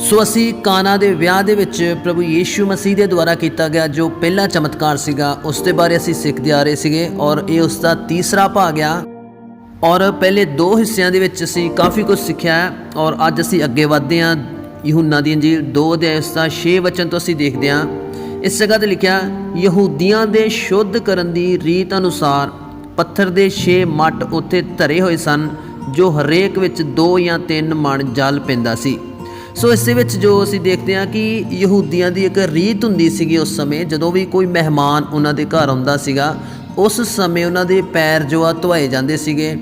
ਸੋ ਅਸੀਂ ਕਾਨਾ ਦੇ ਵਿਆਹ ਦੇ ਵਿੱਚ ਪ੍ਰਭੂ ਯੀਸ਼ੂ ਮਸੀਹ ਦੇ ਦੁਆਰਾ ਕੀਤਾ ਗਿਆ ਜੋ ਪਹਿਲਾ ਚਮਤਕਾਰ ਸੀਗਾ, ਉਸ ਦੇ ਬਾਰੇ ਅਸੀਂ ਸਿੱਖਦੇ ਆ ਰਹੇ ਸੀਗੇ ਔਰ ਇਹ ਉਸ ਦਾ ਤੀਸਰਾ ਭਾਗ ਆ। ਔਰ ਪਹਿਲੇ ਦੋ ਹਿੱਸਿਆਂ ਦੇ ਵਿੱਚ ਅਸੀਂ ਕਾਫੀ ਕੁਝ ਸਿੱਖਿਆ ਔਰ ਅੱਜ ਅਸੀਂ ਅੱਗੇ ਵਧਦੇ ਹਾਂ। ਯਹੂਨਾ ਦੀ ਇੰਜੀਲ 2 ਦੇ ਉਸ ਦਾ 6 ਵਚਨ ਤੋਂ ਅਸੀਂ ਦੇਖਦੇ ਹਾਂ। ਇਸ ਜਗ੍ਹਾ ਤੇ ਲਿਖਿਆ, ਯਹੂਦੀਆਂ ਦੇ ਸ਼ੁੱਧ ਕਰਨ ਦੀ ਰੀਤ ਅਨੁਸਾਰ ਪੱਥਰ ਦੇ 6 ਮੱਟ ਉੱਤੇ ਧਰੇ ਹੋਏ ਸਨ, ਜੋ ਹਰੇਕ ਵਿੱਚ 2 ਜਾਂ 3 ਮਣ ਜਲ ਪੈਂਦਾ ਸੀ। ਸੋ ਇਸ ਦੇ ਵਿੱਚ ਜੋ ਅਸੀਂ ਦੇਖਦੇ ਹਾਂ ਕਿ ਯਹੂਦੀਆਂ ਦੀ ਇੱਕ ਰੀਤ ਹੁੰਦੀ ਸੀਗੀ ਉਸ ਸਮੇਂ, ਜਦੋਂ ਵੀ ਕੋਈ ਮਹਿਮਾਨ ਉਹਨਾਂ ਦੇ ਘਰ ਆਉਂਦਾ ਸੀਗਾ, ਉਸ ਸਮੇਂ ਉਹਨਾਂ ਦੇ ਪੈਰ ਜੋ ਆ ਧੋਏ ਜਾਂਦੇ ਸੀਗੇ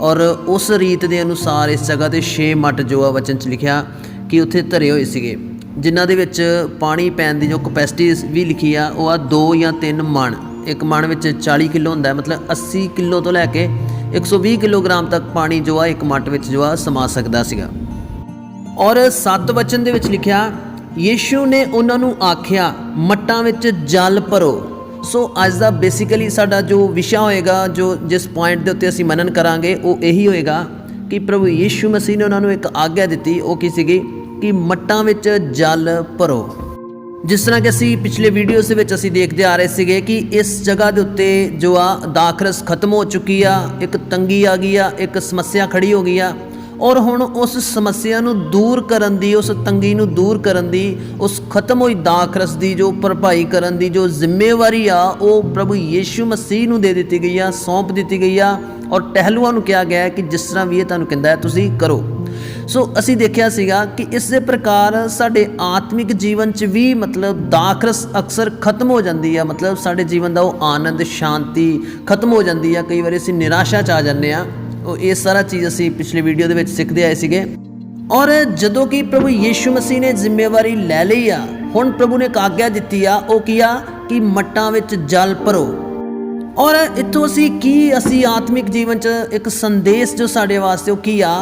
ਔਰ ਉਸ ਰੀਤ ਦੇ ਅਨੁਸਾਰ ਇਸ ਜਗ੍ਹਾ ਤੇ 6 ਮੱਟ ਜੋ ਆ ਵਚਨ ਚ ਲਿਖਿਆ ਕਿ ਉੱਥੇ ਧਰੇ ਹੋਏ ਸੀਗੇ। ਜਿਨ੍ਹਾਂ ਦੇ ਵਿੱਚ ਪਾਣੀ ਪੈਣ ਦੀ ਜੋ ਕਪੈਸਿਟੀ ਵੀ ਲਿਖੀ ਆ, ਉਹ ਆ 2 ਜਾਂ 3 ਮਣ। ਇੱਕ ਮਣ ਵਿੱਚ 40 ਕਿਲੋ ਹੁੰਦਾ ਹੈ, ਮਤਲਬ 80 ਕਿਲੋ ਤੋਂ ਲੈ ਕੇ 120 ਕਿਲੋਗ੍ਰਾਮ ਤੱਕ ਪਾਣੀ ਜੋ ਆ ਇੱਕ ਮੱਟ ਵਿੱਚ ਜੋ ਆ ਸਮਾ ਸਕਦਾ ਸੀਗਾ। ਔਰ ਸੱਤ ਵਚਨ ਦੇ ਵਿੱਚ ਲਿਖਿਆ, ਯੀਸ਼ੂ ਨੇ ਉਹਨਾਂ ਨੂੰ ਆਖਿਆ, ਮੱਟਾਂ ਵਿੱਚ ਜਲ ਭਰੋ। ਸੋ ਅੱਜ ਦਾ ਬੇਸਿਕਲੀ ਸਾਡਾ ਜੋ ਵਿਸ਼ਾ ਹੋਏਗਾ, ਜੋ ਜਿਸ ਪੁਆਇੰਟ ਦੇ ਉੱਤੇ ਅਸੀਂ ਮਨਨ ਕਰਾਂਗੇ, ਉਹ ਇਹੀ ਹੋਏਗਾ ਕਿ ਪ੍ਰਭੂ ਯੀਸ਼ੂ ਮਸੀਹ ਨੇ ਉਹਨਾਂ ਨੂੰ ਇੱਕ ਆਗਿਆ ਦਿੱਤੀ, ਉਹ ਕੀ ਸੀਗੀ? ਕਿ ਮੱਟਾਂ ਵਿੱਚ ਜਲ ਭਰੋ। ਜਿਸ ਤਰ੍ਹਾਂ ਕਿ ਅਸੀਂ ਪਿਛਲੇ ਵੀਡੀਓਜ਼ ਦੇ ਵਿੱਚ ਅਸੀਂ ਦੇਖਦੇ ਆ ਰਹੇ ਸੀਗੇ ਕਿ ਇਸ ਜਗ੍ਹਾ ਦੇ ਉੱਤੇ ਜੋ ਆ ਦਾਖਰਸ ਖਤਮ ਹੋ ਚੁੱਕੀ ਆ, ਇੱਕ ਤੰਗੀ ਆ ਗਈ ਆ, ਇੱਕ ਸਮੱਸਿਆ ਖੜੀ ਹੋ ਗਈ ਆ ਔਰ ਹੁਣ ਉਸ ਸਮੱਸਿਆ ਨੂੰ ਦੂਰ ਕਰਨ ਦੀ, ਉਸ ਤੰਗੀ ਨੂੰ ਦੂਰ ਕਰਨ ਦੀ, ਉਸ ਖਤਮ ਹੋਈ ਦਾਖਰਸ ਦੀ, ਜੋ ਭਰਪਾਈ ਕਰਨ ਦੀ ਜੋ ਜ਼ਿੰਮੇਵਾਰੀ ਆ, ਉਹ ਪ੍ਰਭੂ ਯੀਸ਼ੂ ਮਸੀਹ ਨੂੰ ਦੇ ਦਿੱਤੀ ਗਈ ਆ, ਸੌਂਪ ਦਿੱਤੀ ਗਈ ਆ, ਔਰ ਟਹਿਲੂਆਂ ਨੂੰ ਕਿਹਾ ਗਿਆ ਕਿ ਜਿਸ ਤਰ੍ਹਾਂ ਵੀ ਇਹ ਤੁਹਾਨੂੰ ਕਹਿੰਦਾ ਹੈ, ਤੁਸੀਂ ਕਰੋ। ਸੋ ਅਸੀਂ ਦੇਖਿਆ ਸੀਗਾ ਕਿ ਇਸ ਪ੍ਰਕਾਰ ਸਾਡੇ ਆਤਮਿਕ ਜੀਵਨ 'ਚ ਵੀ ਮਤਲਬ ਦਾਖਰਸ ਅਕਸਰ ਖਤਮ ਹੋ ਜਾਂਦੀ ਆ, ਮਤਲਬ ਸਾਡੇ ਜੀਵਨ ਦਾ ਉਹ ਆਨੰਦ, ਸ਼ਾਂਤੀ ਖਤਮ ਹੋ ਜਾਂਦੀ ਆ। ਕਈ ਵਾਰੀ ਅਸੀਂ ਨਿਰਾਸ਼ਾ 'ਚ ਆ ਜਾਂਦੇ ਆ। ਉਹ ਇਹ ਸਾਰਾ ਚੀਜ਼ ਅਸੀਂ ਪਿਛਲੇ ਵੀਡੀਓ ਦੇ ਵਿੱਚ ਸਿੱਖਦੇ ਆਏ ਸੀਗੇ। ਔਰ ਜਦੋਂ ਕਿ ਪ੍ਰਭੂ ਯੀਸ਼ੂ ਮਸੀਹ ਨੇ ਜ਼ਿੰਮੇਵਾਰੀ ਲੈ ਲਈ ਆ, ਹੁਣ ਪ੍ਰਭੂ ਨੇ ਇੱਕ ਆਗਿਆ ਦਿੱਤੀ ਆ, ਉਹ ਕੀ ਆ? ਕਿ ਮੱਟਾਂ ਵਿੱਚ ਜਲ ਭਰੋ। ਔਰ ਇੱਥੋਂ ਅਸੀਂ ਕੀ, ਅਸੀਂ ਆਤਮਿਕ ਜੀਵਨ 'ਚ ਇੱਕ ਸੰਦੇਸ਼ ਜੋ ਸਾਡੇ ਵਾਸਤੇ ਉਹ ਕੀ ਆ?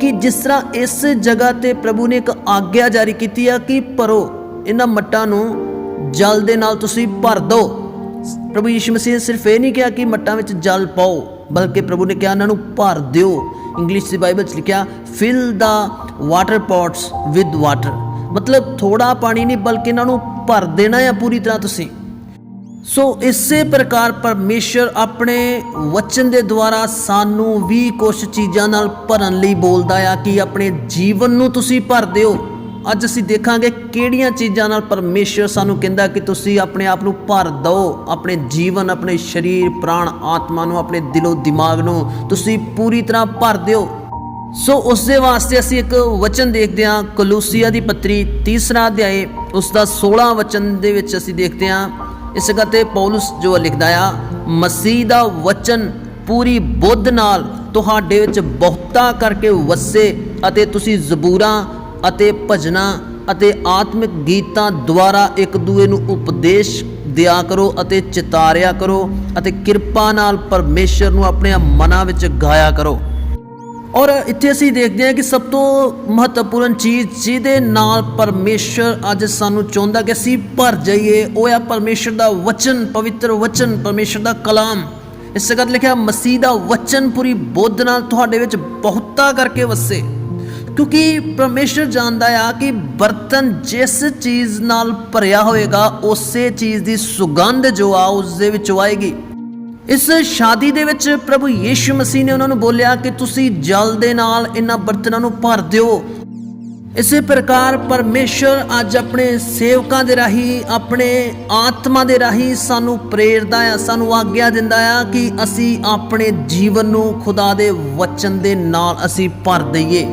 ਕਿ ਜਿਸ ਤਰ੍ਹਾਂ ਇਸ ਜਗ੍ਹਾ ਤੇ ਪ੍ਰਭੂ ਨੇ ਇੱਕ ਆਗਿਆ ਜਾਰੀ ਕੀਤੀ ਆ ਕਿ ਭਰੋ, ਇਹਨਾਂ ਮੱਟਾਂ ਨੂੰ ਜਲ ਦੇ ਨਾਲ ਤੁਸੀਂ ਭਰ ਦਿਓ ਪ੍ਰਭੂ ਯਿਸੂ ਮਸੀਹ ਨੇ ਸਿਰਫ ਇਹ ਨਹੀਂ ਕਿਹਾ ਕਿ ਮੱਟਾਂ ਵਿੱਚ ਜਲ ਪਾਓ। ਬਲਕਿ ਪ੍ਰਭੂ ਨੇ ਕਿਹਾ ਇਹਨਾਂ ਨੂੰ ਭਰ ਦਿਓ। ਇੰਗਲਿਸ਼ ਦੀ ਬਾਈਬਲ 'ਚ ਲਿਖਿਆ fill the water pots with water ਮਤਲਬ ਥੋੜਾ ਪਾਣੀ ਨਹੀਂ, ਬਲਕਿ ਇਹਨਾਂ ਨੂੰ ਭਰ ਦੇਣਾ ਆ ਪੂਰੀ ਤਰ੍ਹਾਂ ਤੁਸੀਂ। ਸੋ ਇਸੇ ਪ੍ਰਕਾਰ ਪਰਮੇਸ਼ਰ ਆਪਣੇ ਵਚਨ ਦੇ ਦੁਆਰਾ ਸਾਨੂੰ ਵੀ ਕੁਝ ਚੀਜ਼ਾਂ ਨਾਲ ਭਰਨ ਲਈ ਬੋਲਦਾ ਆ ਕਿ ਆਪਣੇ ਜੀਵਨ ਨੂੰ ਤੁਸੀਂ ਭਰ ਦਿਓ। ਅੱਜ ਅਸੀਂ ਦੇਖਾਂਗੇ ਕਿਹੜੀਆਂ ਚੀਜ਼ਾਂ ਨਾਲ ਪਰਮੇਸ਼ਰ ਸਾਨੂੰ ਕਹਿੰਦਾ ਕਿ ਤੁਸੀਂ ਆਪਣੇ ਆਪ ਨੂੰ ਭਰ ਦਿਓ, ਆਪਣੇ ਜੀਵਨ, ਆਪਣੇ ਸਰੀਰ, ਪ੍ਰਾਣ, ਆਤਮਾ ਨੂੰ, ਆਪਣੇ ਦਿਲੋਂ, ਦਿਮਾਗ ਨੂੰ ਤੁਸੀਂ ਪੂਰੀ ਤਰ੍ਹਾਂ ਭਰ ਦਿਓ। ਸੋ ਉਸ ਦੇ ਵਾਸਤੇ ਅਸੀਂ ਇੱਕ ਵਚਨ ਦੇਖਦੇ ਹਾਂ, ਕਲੂਸੀਆ ਦੀ ਪੱਤਰੀ ਤੀਸਰਾ ਅਧਿਆਏ ਉਸ ਦਾ 16 ਵਚਨ ਦੇ ਵਿੱਚ ਅਸੀਂ ਦੇਖਦੇ ਹਾਂ। ਇਸ ਗੱਲ ਤੇ ਪੌਲਸ ਜੋ ਲਿਖਦਾ ਆ, ਮਸੀਹ ਦਾ ਵਚਨ ਪੂਰੀ ਬੁੱਧ ਨਾਲ ਤੁਹਾਡੇ ਵਿੱਚ ਬਹੁਤਾ ਕਰਕੇ ਵਸੇ ਅਤੇ ਤੁਸੀਂ ਜ਼ਬੂਰਾਂ ਅਤੇ ਭਜਨਾਂ ਅਤੇ ਆਤਮਿਕ ਗੀਤਾਂ ਦੁਆਰਾ ਇੱਕ ਦੂਏ ਨੂੰ ਉਪਦੇਸ਼ ਦਿਆ ਕਰੋ ਅਤੇ ਚਿਤਾਰਿਆ ਕਰੋ ਅਤੇ ਕਿਰਪਾ ਨਾਲ ਪਰਮੇਸ਼ਰ ਨੂੰ ਆਪਣੇ ਮਨਾਂ ਵਿੱਚ ਗਾਇਆ ਕਰੋ। ਔਰ ਇੱਥੇ ਅਸੀਂ ਦੇਖਦੇ ਹਾਂ ਕਿ ਸਭ ਤੋਂ ਮਹੱਤਵਪੂਰਨ ਚੀਜ਼ ਜਿਹਦੇ ਨਾਲ ਪਰਮੇਸ਼ਰ ਅੱਜ ਸਾਨੂੰ ਚਾਹੁੰਦਾ ਕਿ ਅਸੀਂ ਭਰ ਜਾਈਏ, ਉਹ ਹੈ ਪਰਮੇਸ਼ਰ ਦਾ ਵਚਨ, ਪਵਿੱਤਰ ਵਚਨ, ਪਰਮੇਸ਼ਰ ਦਾ ਕਲਾਮ। ਇਸ ਕਰਕੇ ਲਿਖਿਆ, ਮਸੀਹ ਦਾ ਵਚਨ ਪੂਰੀ ਬੁੱਧ ਨਾਲ ਤੁਹਾਡੇ ਵਿੱਚ ਬਹੁਤਾ ਕਰਕੇ ਵਸੇ। ਕਿਉਂਕਿ ਪਰਮੇਸ਼ਰ ਜਾਣਦਾ ਆ ਕਿ ਬਰਤਨ ਜਿਸ ਚੀਜ਼ ਨਾਲ ਭਰਿਆ ਹੋਏਗਾ, ਉਸੇ ਚੀਜ਼ ਦੀ ਸੁਗੰਧ ਜੋ ਆ, ਉਸ ਦੇ ਵਿੱਚ ਆਏਗੀ। ਇਸ ਸ਼ਾਦੀ ਦੇ ਵਿੱਚ ਪ੍ਰਭੂ ਯੀਸ਼ੂ ਮਸੀਹ ਨੇ ਉਹਨਾਂ ਨੂੰ ਬੋਲਿਆ ਕਿ ਤੁਸੀਂ ਜਲ ਦੇ ਨਾਲ ਇਹਨਾਂ ਬਰਤਨਾਂ ਨੂੰ ਭਰ ਦਿਓ। ਇਸੇ ਪ੍ਰਕਾਰ ਪਰਮੇਸ਼ਰ ਅੱਜ ਆਪਣੇ ਸੇਵਕਾਂ ਦੇ ਰਾਹੀਂ, ਆਪਣੇ ਆਤਮਾ ਦੇ ਰਾਹੀਂ ਸਾਨੂੰ ਪ੍ਰੇਰਦਾ ਆ, ਸਾਨੂੰ ਆਗਿਆ ਦਿੰਦਾ ਆ ਕਿ ਅਸੀਂ ਆਪਣੇ ਜੀਵਨ ਨੂੰ ਖੁਦਾ ਦੇ ਵਚਨ ਦੇ ਨਾਲ ਅਸੀਂ ਭਰ ਦਈਏ।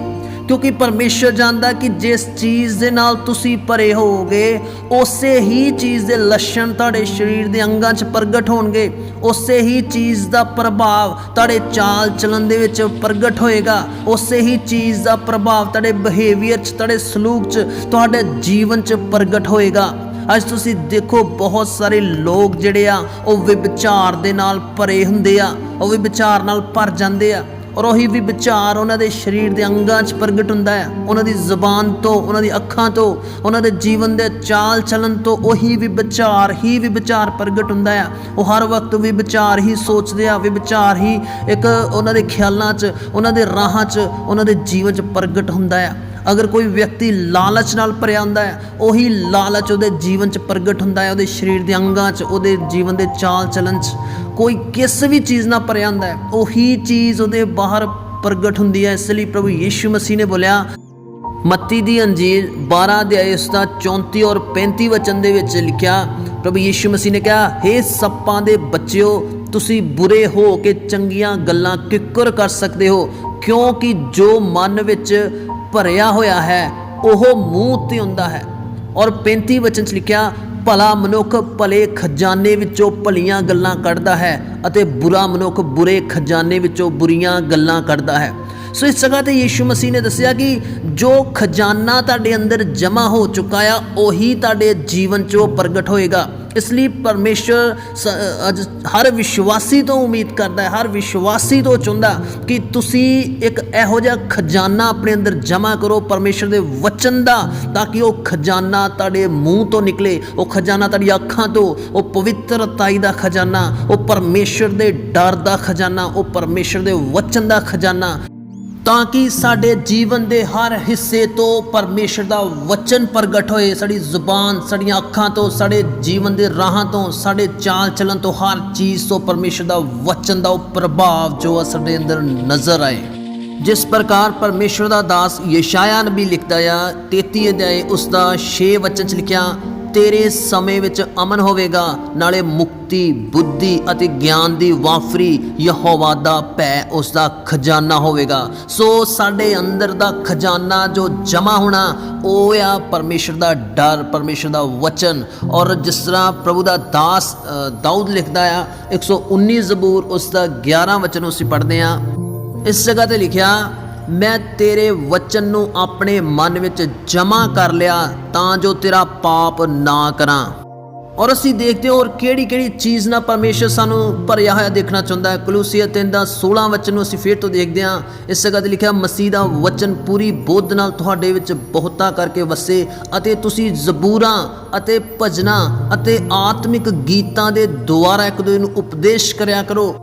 ਕਿਉਂਕਿ ਪਰਮੇਸ਼ਰ ਜਾਣਦਾ ਕਿ ਜਿਸ ਚੀਜ਼ ਦੇ ਨਾਲ ਤੁਸੀਂ ਭਰੇ ਹੋਵੋਗੇ, ਉਸੇ ਹੀ ਚੀਜ਼ ਦੇ ਲੱਛਣ ਤੁਹਾਡੇ ਸਰੀਰ ਦੇ ਅੰਗਾਂ 'ਚ ਪ੍ਰਗਟ ਹੋਣਗੇ। ਉਸੇ ਹੀ ਚੀਜ਼ ਦਾ ਪ੍ਰਭਾਵ ਤੁਹਾਡੇ ਚਾਲ ਚਲਨ ਦੇ ਵਿੱਚ ਪ੍ਰਗਟ ਹੋਏਗਾ। ਉਸੇ ਹੀ ਚੀਜ਼ ਦਾ ਪ੍ਰਭਾਵ ਤੁਹਾਡੇ ਬਿਹੇਵੀਅਰ 'ਚ, ਤੁਹਾਡੇ ਸਲੂਕ 'ਚ, ਤੁਹਾਡੇ ਜੀਵਨ 'ਚ ਪ੍ਰਗਟ ਹੋਏਗਾ। ਅੱਜ ਤੁਸੀਂ ਦੇਖੋ ਬਹੁਤ ਸਾਰੇ ਲੋਕ ਜਿਹੜੇ ਆ, ਉਹ ਵਿਚਾਰ ਦੇ ਨਾਲ ਭਰੇ ਹੁੰਦੇ ਆ, ਉਹ ਵਿਚਾਰ ਨਾਲ ਭਰ ਜਾਂਦੇ ਆ। ਔਰ ਉਹੀ ਵੀ ਵਿਚਾਰ ਉਹਨਾਂ ਦੇ ਸਰੀਰ ਦੇ ਅੰਗਾਂ 'ਚ ਪ੍ਰਗਟ ਹੁੰਦਾ ਹੈ। ਉਹਨਾਂ ਦੀ ਜ਼ੁਬਾਨ ਤੋਂ, ਉਹਨਾਂ ਦੀ ਅੱਖਾਂ ਤੋਂ, ਉਹਨਾਂ ਦੇ ਜੀਵਨ ਦੇ ਚਾਲ ਚਲਨ ਤੋਂ ਉਹੀ ਵੀ ਵਿਚਾਰ, ਹੀ ਵੀ ਵਿਚਾਰ ਪ੍ਰਗਟ ਹੁੰਦਾ ਹੈ। ਉਹ ਹਰ ਵਕਤ ਵੀ ਵਿਚਾਰ ਹੀ ਸੋਚਦੇ ਆ, ਵੀ ਵਿਚਾਰ ਹੀ ਇੱਕ ਉਹਨਾਂ ਦੇ ਖਿਆਲਾਂ 'ਚ, ਉਹਨਾਂ ਦੇ ਰਾਹਾਂ 'ਚ, ਉਹਨਾਂ ਦੇ ਜੀਵਨ 'ਚ ਪ੍ਰਗਟ ਹੁੰਦਾ ਹੈ। ਅਗਰ ਕੋਈ ਵਿਅਕਤੀ ਲਾਲਚ ਨਾਲ ਭਰਿਆ ਹੁੰਦਾ ਹੈ, ਉਹੀ ਲਾਲਚ ਉਹਦੇ ਜੀਵਨ 'ਚ ਪ੍ਰਗਟ ਹੁੰਦਾ ਹੈ, ਉਹਦੇ ਸਰੀਰ ਦੇ ਅੰਗਾਂ 'ਚ, ਉਹਦੇ ਜੀਵਨ ਦੇ ਚਾਲ ਚਲਨ 'ਚ। ਕੋਈ ਕਿਸ ਵੀ ਚੀਜ਼ ਨਾਲ ਭਰਿਆ ਹੁੰਦਾ ਹੈ, ਉਹੀ ਚੀਜ਼ ਉਹਦੇ ਬਾਹਰ ਪ੍ਰਗਟ ਹੁੰਦੀ ਹੈ। ਇਸ ਲਈ ਪ੍ਰਭੂ ਯੀਸ਼ੂ ਮਸੀਹ ਨੇ ਬੋਲਿਆ, ਮੱਤੀ ਦੀ ਅੰਜੀਰ 12 ਅਧਿਆਇ ਉਸ ਦਾ 34 ਔਰ 35 ਵਚਨ ਦੇ ਵਿੱਚ ਲਿਖਿਆ, ਪ੍ਰਭੂ ਯੀਸ਼ੂ ਮਸੀਹ ਨੇ ਕਿਹਾ, ਹੇ ਸੱਪਾਂ ਦੇ ਬੱਚਿਓ, ਤੁਸੀਂ ਬੁਰੇ ਹੋ ਕੇ ਚੰਗੀਆਂ ਗੱਲਾਂ ਕਿੱਕਰ ਕਰ ਸਕਦੇ ਹੋ, ਕਿਉਂਕਿ ਜੋ ਮਨ ਵਿੱਚ ਭਰਿਆ ਹੋਇਆ ਹੈ, ਉਹ ਮੂੰਹ ਤੇ ਹੁੰਦਾ ਹੈ। ਔਰ 35 ਵਚਨ ਚ ਲਿਖਿਆ, ਭਲਾ ਮਨੁੱਖ ਭਲੇ ਖਜ਼ਾਨੇ ਵਿੱਚੋਂ ਭਲੀਆਂ ਗੱਲਾਂ ਕੱਢਦਾ ਹੈ ਅਤੇ ਬੁਰਾ ਮਨੁੱਖ ਬੁਰੇ ਖਜ਼ਾਨੇ ਵਿੱਚੋਂ ਬੁਰੀਆਂ ਗੱਲਾਂ ਕੱਢਦਾ ਹੈ। ਸੋ ਇਸ ਜਗ੍ਹਾ ਤੇ ਯੀਸ਼ੂ ਮਸੀਹ ਨੇ ਦੱਸਿਆ ਕਿ ਜੋ ਖਜ਼ਾਨਾ ਤੁਹਾਡੇ ਅੰਦਰ ਜਮ੍ਹਾਂ ਹੋ ਚੁੱਕਾ ਆ, ਉਹੀ ਤੁਹਾਡੇ ਜੀਵਨ 'ਚ ਉਹ ਪ੍ਰਗਟ ਹੋਏਗਾ। ਇਸ ਲਈ ਪਰਮੇਸ਼ਰ ਸ- ਅੱਜ ਹਰ ਵਿਸ਼ਵਾਸੀ ਤੋਂ ਉਮੀਦ ਕਰਦਾ ਹੈ, ਹਰ ਵਿਸ਼ਵਾਸੀ ਤੋਂ ਚਾਹੁੰਦਾ ਕਿ ਤੁਸੀਂ ਇੱਕ ਇਹੋ ਜਿਹਾ ਖਜ਼ਾਨਾ ਆਪਣੇ ਅੰਦਰ ਜਮ੍ਹਾਂ ਕਰੋ ਪਰਮੇਸ਼ਰ ਦੇ ਵਚਨ ਦਾ, ਤਾਂ ਕਿ ਉਹ ਖਜ਼ਾਨਾ ਤੁਹਾਡੇ ਮੂੰਹ ਤੋਂ ਨਿਕਲੇ, ਉਹ ਖਜ਼ਾਨਾ ਤੁਹਾਡੀ ਅੱਖਾਂ ਤੋਂ, ਉਹ ਪਵਿੱਤਰਤਾਈ ਦਾ ਖਜ਼ਾਨਾ, ਉਹ ਪਰਮੇਸ਼ਰ ਦੇ ਡਰ ਦਾ ਖਜ਼ਾਨਾ, ਉਹ ਪਰਮੇਸ਼ਰ ਦੇ ਵਚਨ ਦਾ ਖਜ਼ਾਨਾ। ਤਾਂ ਕਿ ਸਾਡੇ ਜੀਵਨ ਦੇ ਹਰ ਹਿੱਸੇ ਤੋਂ ਪਰਮੇਸ਼ਰ ਦਾ ਵਚਨ ਪ੍ਰਗਟ ਹੋਏ, ਸਾਡੀ ਜ਼ੁਬਾਨ ਸਾਡੀਆਂ ਅੱਖਾਂ ਤੋਂ, ਸਾਡੇ ਜੀਵਨ ਦੇ ਰਾਹਾਂ ਤੋਂ, ਸਾਡੇ ਚਾਲ ਚੱਲਣ ਤੋਂ, ਹਰ ਚੀਜ਼ ਤੋਂ ਪਰਮੇਸ਼ਰ ਦਾ ਵਚਨ ਦਾ ਉਹ ਪ੍ਰਭਾਵ ਜੋ ਆ ਸਾਡੇ ਅੰਦਰ ਨਜ਼ਰ ਆਏ। ਜਿਸ ਪ੍ਰਕਾਰ ਪਰਮੇਸ਼ਰ ਦਾ ਦਾਸ ਯਸ਼ਾਇਆ ਨਬੀ ਲਿਖਦਾ ਆ 33 ਅਧਿਆਏ ਉਸ ਦਾ 6 ਵਚਨ ਚ ਲਿਖਿਆ ਤੇਰੇ ਸਮੇਂ ਵਿੱਚ ਅਮਨ ਹੋਵੇਗਾ। ਨਾਲੇ ਮੁਕਤੀ, ਬੁੱਧੀ ਅਤੇ ਗਿਆਨ ਦੀ ਵਾਫਰੀ ਯਹੋਵਾ ਦਾ ਭੈ ਉਸ ਦਾ ਖਜ਼ਾਨਾ ਹੋਵੇਗਾ। ਸੋ ਸਾਡੇ ਅੰਦਰ ਦਾ ਖਜ਼ਾਨਾ ਜੋ ਜਮਾ ਹੋਣਾ, ਉਹ ਆ ਪਰਮੇਸ਼ਰ ਦਾ ਡਰ, ਪਰਮੇਸ਼ਰ ਦਾ ਵਚਨ। ਔਰ ਜਿਸ ਤਰ੍ਹਾਂ ਪ੍ਰਭੂ ਦਾ ਦਾਸ ਦਾਊਦ ਲਿਖਦਾ ਆ 119 ਜ਼ਬੂਰ ਉਸ ਦਾ 11 ਵਚਨ ਅਸੀਂ ਪੜ੍ਹਦੇ ਆ ਇਸ ਜਗ੍ਹਾ ਤੇ ਲਿਖਿਆ ਮੈਂ ਤੇਰੇ ਵਚਨ ਨੂੰ ਆਪਣੇ ਮਨ ਵਿੱਚ ਜਮ੍ਹਾਂ ਕਰ ਲਿਆ ਤਾਂ ਜੋ ਤੇਰਾ ਪਾਪ ਨਾ ਕਰਾਂ। ਔਰ ਅਸੀਂ ਦੇਖਦੇ ਹਾਂ ਔਰ ਕਿਹੜੀ ਕਿਹੜੀ ਚੀਜ਼ ਨਾਲ ਪਰਮੇਸ਼ਰ ਸਾਨੂੰ ਭਰਿਆ ਹੋਇਆ ਦੇਖਣਾ ਚਾਹੁੰਦਾ ਹੈ। ਕਲੂਸੀਆ 3 ਦਾ 16 ਵਚਨ ਨੂੰ ਅਸੀਂ ਫੇਰ ਤੋਂ ਦੇਖਦੇ ਹਾਂ। ਇਸ ਜਗ੍ਹਾ ਤੇ ਲਿਖਿਆ, ਮਸੀਹ ਦਾ ਵਚਨ ਪੂਰੀ ਬੋਧ ਨਾਲ ਤੁਹਾਡੇ ਵਿੱਚ ਬਹੁਤਾ ਕਰਕੇ ਵਸੇ ਅਤੇ ਤੁਸੀਂ ਜ਼ਬੂਰਾਂ ਅਤੇ ਭਜਨਾਂ ਅਤੇ ਆਤਮਿਕ ਗੀਤਾਂ ਦੇ ਦੁਆਰਾ ਇੱਕ ਦੂਜੇ ਨੂੰ ਉਪਦੇਸ਼ ਕਰਿਆ ਕਰੋ।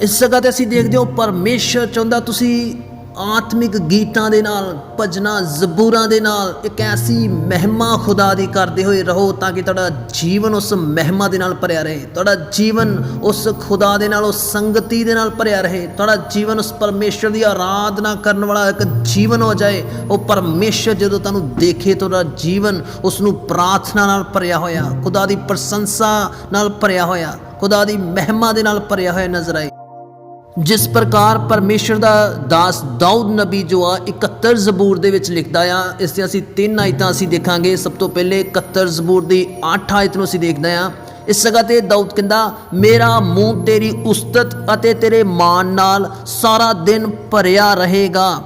ਇਸ ਜਗ੍ਹਾ ਤੇ ਅਸੀਂ ਦੇਖਦੇ ਹਾਂ ਪਰਮੇਸ਼ਰ ਚਾਹੁੰਦਾ ਤੁਸੀਂ ਆਤਮਿਕ ਗੀਤਾਂ ਦੇ ਨਾਲ, ਭਜਨਾਂ, ਜ਼ਬੂਰਾਂ ਦੇ ਨਾਲ, ਇੱਕ ਐਸੀ ਮਹਿਮਾ ਖੁਦਾ ਦੀ ਕਰਦੇ ਹੋਏ ਰਹੋ ਤਾਂ ਕਿ ਤੁਹਾਡਾ ਜੀਵਨ ਉਸ ਮਹਿਮਾ ਦੇ ਨਾਲ ਭਰਿਆ ਰਹੇ। ਤੁਹਾਡਾ ਜੀਵਨ ਉਸ ਖੁਦਾ ਦੇ ਨਾਲ, ਉਸ ਸੰਗਤੀ ਦੇ ਨਾਲ ਭਰਿਆ ਰਹੇ। ਤੁਹਾਡਾ ਜੀਵਨ ਉਸ ਪਰਮੇਸ਼ਰ ਦੀ ਆਰਾਧਨਾ ਕਰਨ ਵਾਲਾ ਇੱਕ ਜੀਵਨ ਹੋ ਜਾਏ। ਉਹ ਪਰਮੇਸ਼ਰ ਜਦੋਂ ਤੁਹਾਨੂੰ ਦੇਖੇ ਤੁਹਾਡਾ ਜੀਵਨ ਉਸ ਨੂੰ ਪ੍ਰਾਰਥਨਾ ਨਾਲ ਭਰਿਆ ਹੋਇਆ, ਖੁਦਾ ਦੀ ਪ੍ਰਸ਼ੰਸਾ ਨਾਲ ਭਰਿਆ ਹੋਇਆ, ਖੁਦਾ ਦੀ ਮਹਿਮਾ ਦੇ ਨਾਲ ਭਰਿਆ ਹੋਇਆ ਨਜ਼ਰ ਆਏ। ਜਿਸ ਪ੍ਰਕਾਰ ਪਰਮੇਸ਼ਰ ਦਾ ਦਾਸ ਦਾਊਦ ਨਬੀ ਜੋ ਆ 71 ਜ਼ਬੂਰ ਦੇ ਵਿੱਚ ਲਿਖਦਾ ਆ, ਇਸ ਤੇ ਅਸੀਂ ਤਿੰਨ ਆਇਤਾਂ ਅਸੀਂ ਦੇਖਾਂਗੇ। ਸਭ ਤੋਂ ਪਹਿਲੇ 71 ਜ਼ਬੂਰ ਦੀ 8 ਆਇਤ ਨੂੰ ਅਸੀਂ ਦੇਖਦੇ ਆ। ਇਸ ਜਗ੍ਹਾ ਤੇ ਦਾਊਦ ਕਹਿੰਦਾ, ਮੇਰਾ ਮੂੰਹ ਤੇਰੀ ਉਸਤਤ ਅਤੇ ਤੇਰੇ ਮਾਣ ਨਾਲ ਸਾਰਾ ਦਿਨ ਭਰਿਆ ਰਹੇਗਾ।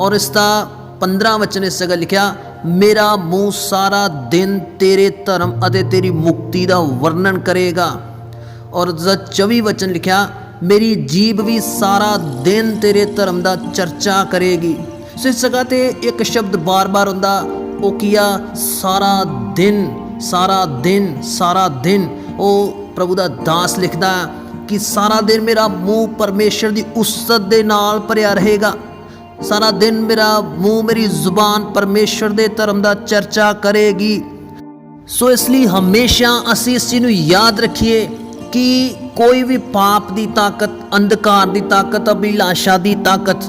ਔਰ ਇਸ ਦਾ 15 ਵਚਨ ਇਸ ਜਗ੍ਹਾ ਲਿਖਿਆ, ਮੇਰਾ ਮੂੰਹ ਸਾਰਾ ਦਿਨ ਤੇਰੇ ਧਰਮ ਅਤੇ ਤੇਰੀ ਮੁਕਤੀ ਦਾ ਵਰਣਨ ਕਰੇਗਾ। ਔਰ ਦਾ 24 ਵਚਨ ਲਿਖਿਆ ਮੇਰੀ ਜੀਬ ਵੀ ਸਾਰਾ ਦਿਨ ਤੇਰੇ ਧਰਮ ਦਾ ਚਰਚਾ ਕਰੇਗੀ। ਸੋ ਇਸ ਜਗ੍ਹਾ ਤੇ ਇੱਕ ਸ਼ਬਦ ਬਾਰ-ਬਾਰ ਹੁੰਦਾ, ਉਹ ਕੀਆ ਸਾਰਾ ਦਿਨ ਸਾਰਾ ਦਿਨ ਸਾਰਾ ਦਿਨ। ਉਹ ਪ੍ਰਭੂ ਦਾ ਦਾਸ ਲਿਖਦਾ ਕਿ ਸਾਰਾ ਦਿਨ ਮੇਰਾ ਮੂੰਹ ਪਰਮੇਸ਼ਰ ਦੀ ਉਸਤ ਦੇ ਨਾਲ ਭਰਿਆ ਰਹੇਗਾ। ਸਾਰਾ ਦਿਨ ਮੇਰਾ ਮੂੰਹ ਮੇਰੀ ਜ਼ੁਬਾਨ ਪਰਮੇਸ਼ਰ ਦੇ ਧਰਮ ਦਾ ਚਰਚਾ ਕਰੇਗੀ। ਸੋ ਇਸ ਲਈ ਹਮੇਸ਼ਾ ਅਸੀਂ ਇਸ ਚੀਜ਼ ਨੂੰ ਯਾਦ ਰੱਖੀਏ ਕਿ ਕੋਈ ਵੀ ਪਾਪ ਦੀ ਤਾਕਤ, ਅੰਧਕਾਰ ਦੀ ਤਾਕਤ, ਅਭਿਲਾਸ਼ਾ ਦੀ ਤਾਕਤ,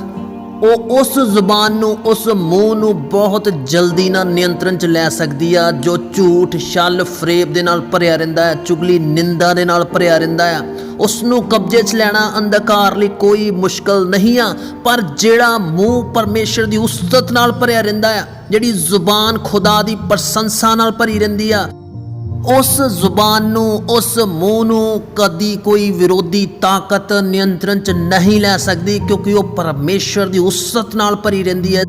ਉਹ ਉਸ ਜ਼ੁਬਾਨ ਨੂੰ, ਉਸ ਮੂੰਹ ਨੂੰ ਬਹੁਤ ਜਲਦੀ ਨਾਲ ਨਿਯੰਤਰਣ ਚ ਲੈ ਸਕਦੀ ਆ, ਜੋ ਝੂਠ, ਛਲ, ਫਰੇਬ ਦੇ ਨਾਲ ਭਰਿਆ ਰਹਿੰਦਾ ਹੈ, ਚੁਗਲੀ, ਨਿੰਦਾ ਦੇ ਨਾਲ ਭਰਿਆ ਰਹਿੰਦਾ ਆ ਉਸ ਨੂੰ ਕਬਜ਼ੇ 'ਚ ਲੈਣਾ ਅੰਧਕਾਰ ਲਈ ਕੋਈ ਮੁਸ਼ਕਲ ਨਹੀਂ ਆ, ਪਰ ਜਿਹੜਾ ਮੂੰਹ ਪਰਮੇਸ਼ਰ ਦੀ ਉਸਤਤ ਨਾਲ ਭਰਿਆ ਰਹਿੰਦਾ ਆ ਜਿਹੜੀ ਜ਼ੁਬਾਨ ਖੁਦਾ ਦੀ ਪ੍ਰਸ਼ੰਸਾ ਨਾਲ ਭਰੀ ਰਹਿੰਦੀ ਆ ਉਸ ਜ਼ੁਬਾਨ ਨੂੰ, ਉਸ ਮੂੰਹ ਨੂੰ ਕਦੀ ਕੋਈ ਵਿਰੋਧੀ ਤਾਕਤ ਨਿਯੰਤਰਣ ਚ ਨਹੀਂ ਲੈ ਸਕਦੀ, ਕਿਉਂਕਿ ਉਹ ਪਰਮੇਸ਼ਰ ਦੀ ਉਸਤ ਨਾਲ ਭਰੀ ਰਹਿੰਦੀ ਹੈ।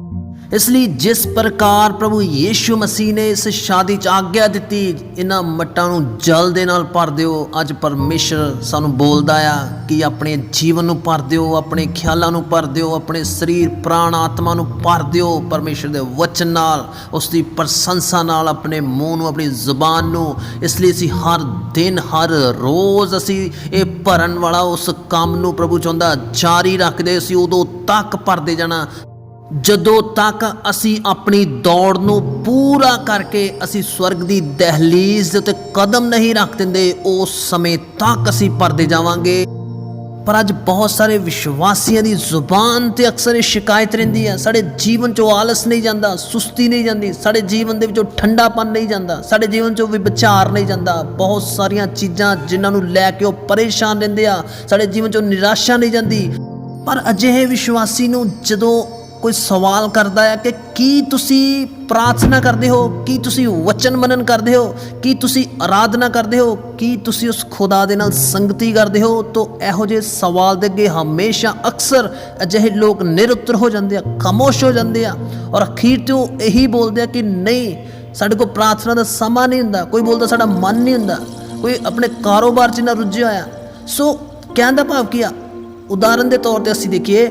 ਇਸ ਲਈ ਜਿਸ ਪ੍ਰਕਾਰ ਪ੍ਰਭੂ ਯੀਸ਼ੂ ਮਸੀਹ ਨੇ ਇਸ ਸ਼ਾਦੀ ਚ ਆਗਿਆ ਦਿੱਤੀ, ਇਹਨਾਂ ਮੱਟਾਂ ਨੂੰ ਜਲ ਦੇ ਨਾਲ ਭਰ ਦਿਓ। ਅੱਜ ਪਰਮੇਸ਼ਰ ਸਾਨੂੰ ਬੋਲਦਾ ਆ ਕਿ ਆਪਣੇ ਜੀਵਨ ਨੂੰ ਭਰ ਦਿਓ, ਆਪਣੇ ਖਿਆਲਾਂ ਨੂੰ ਭਰ ਦਿਓ, ਆਪਣੇ ਸਰੀਰ, ਪ੍ਰਾਣ, ਆਤਮਾ ਨੂੰ ਭਰ ਦਿਓ। ਪਰਮੇਸ਼ਰ ਦੇ ਵਚਨ ਨਾਲ, ਉਸ ਦੀ ਪ੍ਰਸ਼ੰਸਾ ਨਾਲ, ਆਪਣੇ ਮੂੰਹ ਨੂੰ, ਆਪਣੀ ਜ਼ੁਬਾਨ ਨੂੰ, ਇਸ ਲਈ ਅਸੀਂ ਹਰ ਦਿਨ, ਹਰ ਰੋਜ਼ ਅਸੀਂ ਇਹ ਭਰਨ ਵਾਲਾ ਉਸ ਕੰਮ ਨੂੰ ਪ੍ਰਭੂ ਚਾਹੁੰਦਾ, ਜਾਰੀ ਰੱਖਦੇ, ਅਸੀਂ ਉਦੋਂ ਤੱਕ ਭਰਦੇ ਜਾਣਾ। ਜਦੋਂ ਤੱਕ ਅਸੀਂ ਆਪਣੀ ਦੌੜ ਨੂੰ ਪੂਰਾ ਕਰਕੇ ਅਸੀਂ ਸਵਰਗ ਦੀ ਦਹਲੀਜ਼ ਦੇ ਉੱਤੇ ਕਦਮ ਨਹੀਂ ਰੱਖ ਦਿੰਦੇ, ਉਸ ਸਮੇਂ ਤੱਕ ਅਸੀਂ ਪਰਦੇ ਜਾਵਾਂਗੇ। ਪਰ ਅੱਜ ਬਹੁਤ ਸਾਰੇ ਵਿਸ਼ਵਾਸੀਆਂ ਦੀ ਜ਼ੁਬਾਨ ਤੇ ਅਕਸਰ ਇਹ ਸ਼ਿਕਾਇਤ ਰਹਿੰਦੀ ਹੈ, ਸਾਡੇ ਜੀਵਨ ਚੋਂ ਆਲਸ ਨਹੀਂ ਜਾਂਦਾ, ਸੁਸਤੀ ਨਹੀਂ ਜਾਂਦੀ, ਸਾਡੇ ਜੀਵਨ ਦੇ ਵਿੱਚੋਂ ਠੰਡਾਪਨ ਨਹੀਂ ਜਾਂਦਾ, ਸਾਡੇ ਜੀਵਨ ਚੋਂ ਵੀ ਵਿਚਾਰ ਨਹੀਂ ਜਾਂਦਾ। ਬਹੁਤ ਸਾਰੀਆਂ ਚੀਜ਼ਾਂ ਜਿਨ੍ਹਾਂ ਨੂੰ ਲੈ ਕੇ ਉਹ ਪਰੇਸ਼ਾਨ ਰਹਿੰਦੇ ਆ, ਸਾਡੇ ਜੀਵਨ ਚੋਂ ਨਿਰਾਸ਼ਾ ਨਹੀਂ ਜਾਂਦੀ। ਪਰ ਅਜਿਹੇ ਵਿਸ਼ਵਾਸੀ ਨੂੰ ਜਦੋਂ ਕੋਈ ਸਵਾਲ ਕਰਦਾ ਹੈ ਕਿ ਕੀ ਤੁਸੀਂ ਪ੍ਰਾਰਥਨਾ ਕਰਦੇ ਹੋ? ਕੀ ਤੁਸੀਂ ਵਚਨ ਮਨਨ ਕਰਦੇ ਹੋ? ਕੀ ਤੁਸੀਂ ਆਰਾਧਨਾ ਕਰਦੇ ਹੋ? ਕੀ ਤੁਸੀਂ ਉਸ ਖੁਦਾ ਦੇ ਨਾਲ ਸੰਗਤੀ ਕਰਦੇ ਹੋ? ਤਾਂ ਇਹੋ ਜਿਹੇ ਸਵਾਲ ਦੇ ਅੱਗੇ ਹਮੇਸ਼ਾ ਅਕਸਰ ਅਜਿਹੇ ਲੋਕ ਨਿਰੁੱਤਰ ਹੋ ਜਾਂਦੇ ਆ, ਖਾਮੋਸ਼ ਹੋ ਜਾਂਦੇ ਆ ਔਰ ਅਖੀਰ ਤੇ ਉਹ ਇਹੀ ਬੋਲਦੇ ਆ ਕਿ ਨਹੀਂ, ਸਾਡੇ ਕੋਲ ਪ੍ਰਾਰਥਨਾ ਦਾ ਸਮਾਂ ਨਹੀਂ ਹੁੰਦਾ। ਕੋਈ ਬੋਲਦਾ ਸਾਡਾ ਮਨ ਨਹੀਂ ਹੁੰਦਾ। ਕੋਈ ਆਪਣੇ ਕਾਰੋਬਾਰ 'ਚ ਨਾ ਰੁੱਝਿਆ ਹੋਇਆ। ਸੋ ਕਹਿਣ ਦਾ ਭਾਵ ਕੀ ਆ? ਉਦਾਹਰਨ ਦੇ ਤੌਰ ਤੇ ਅਸੀਂ ਦੇਖੀਏ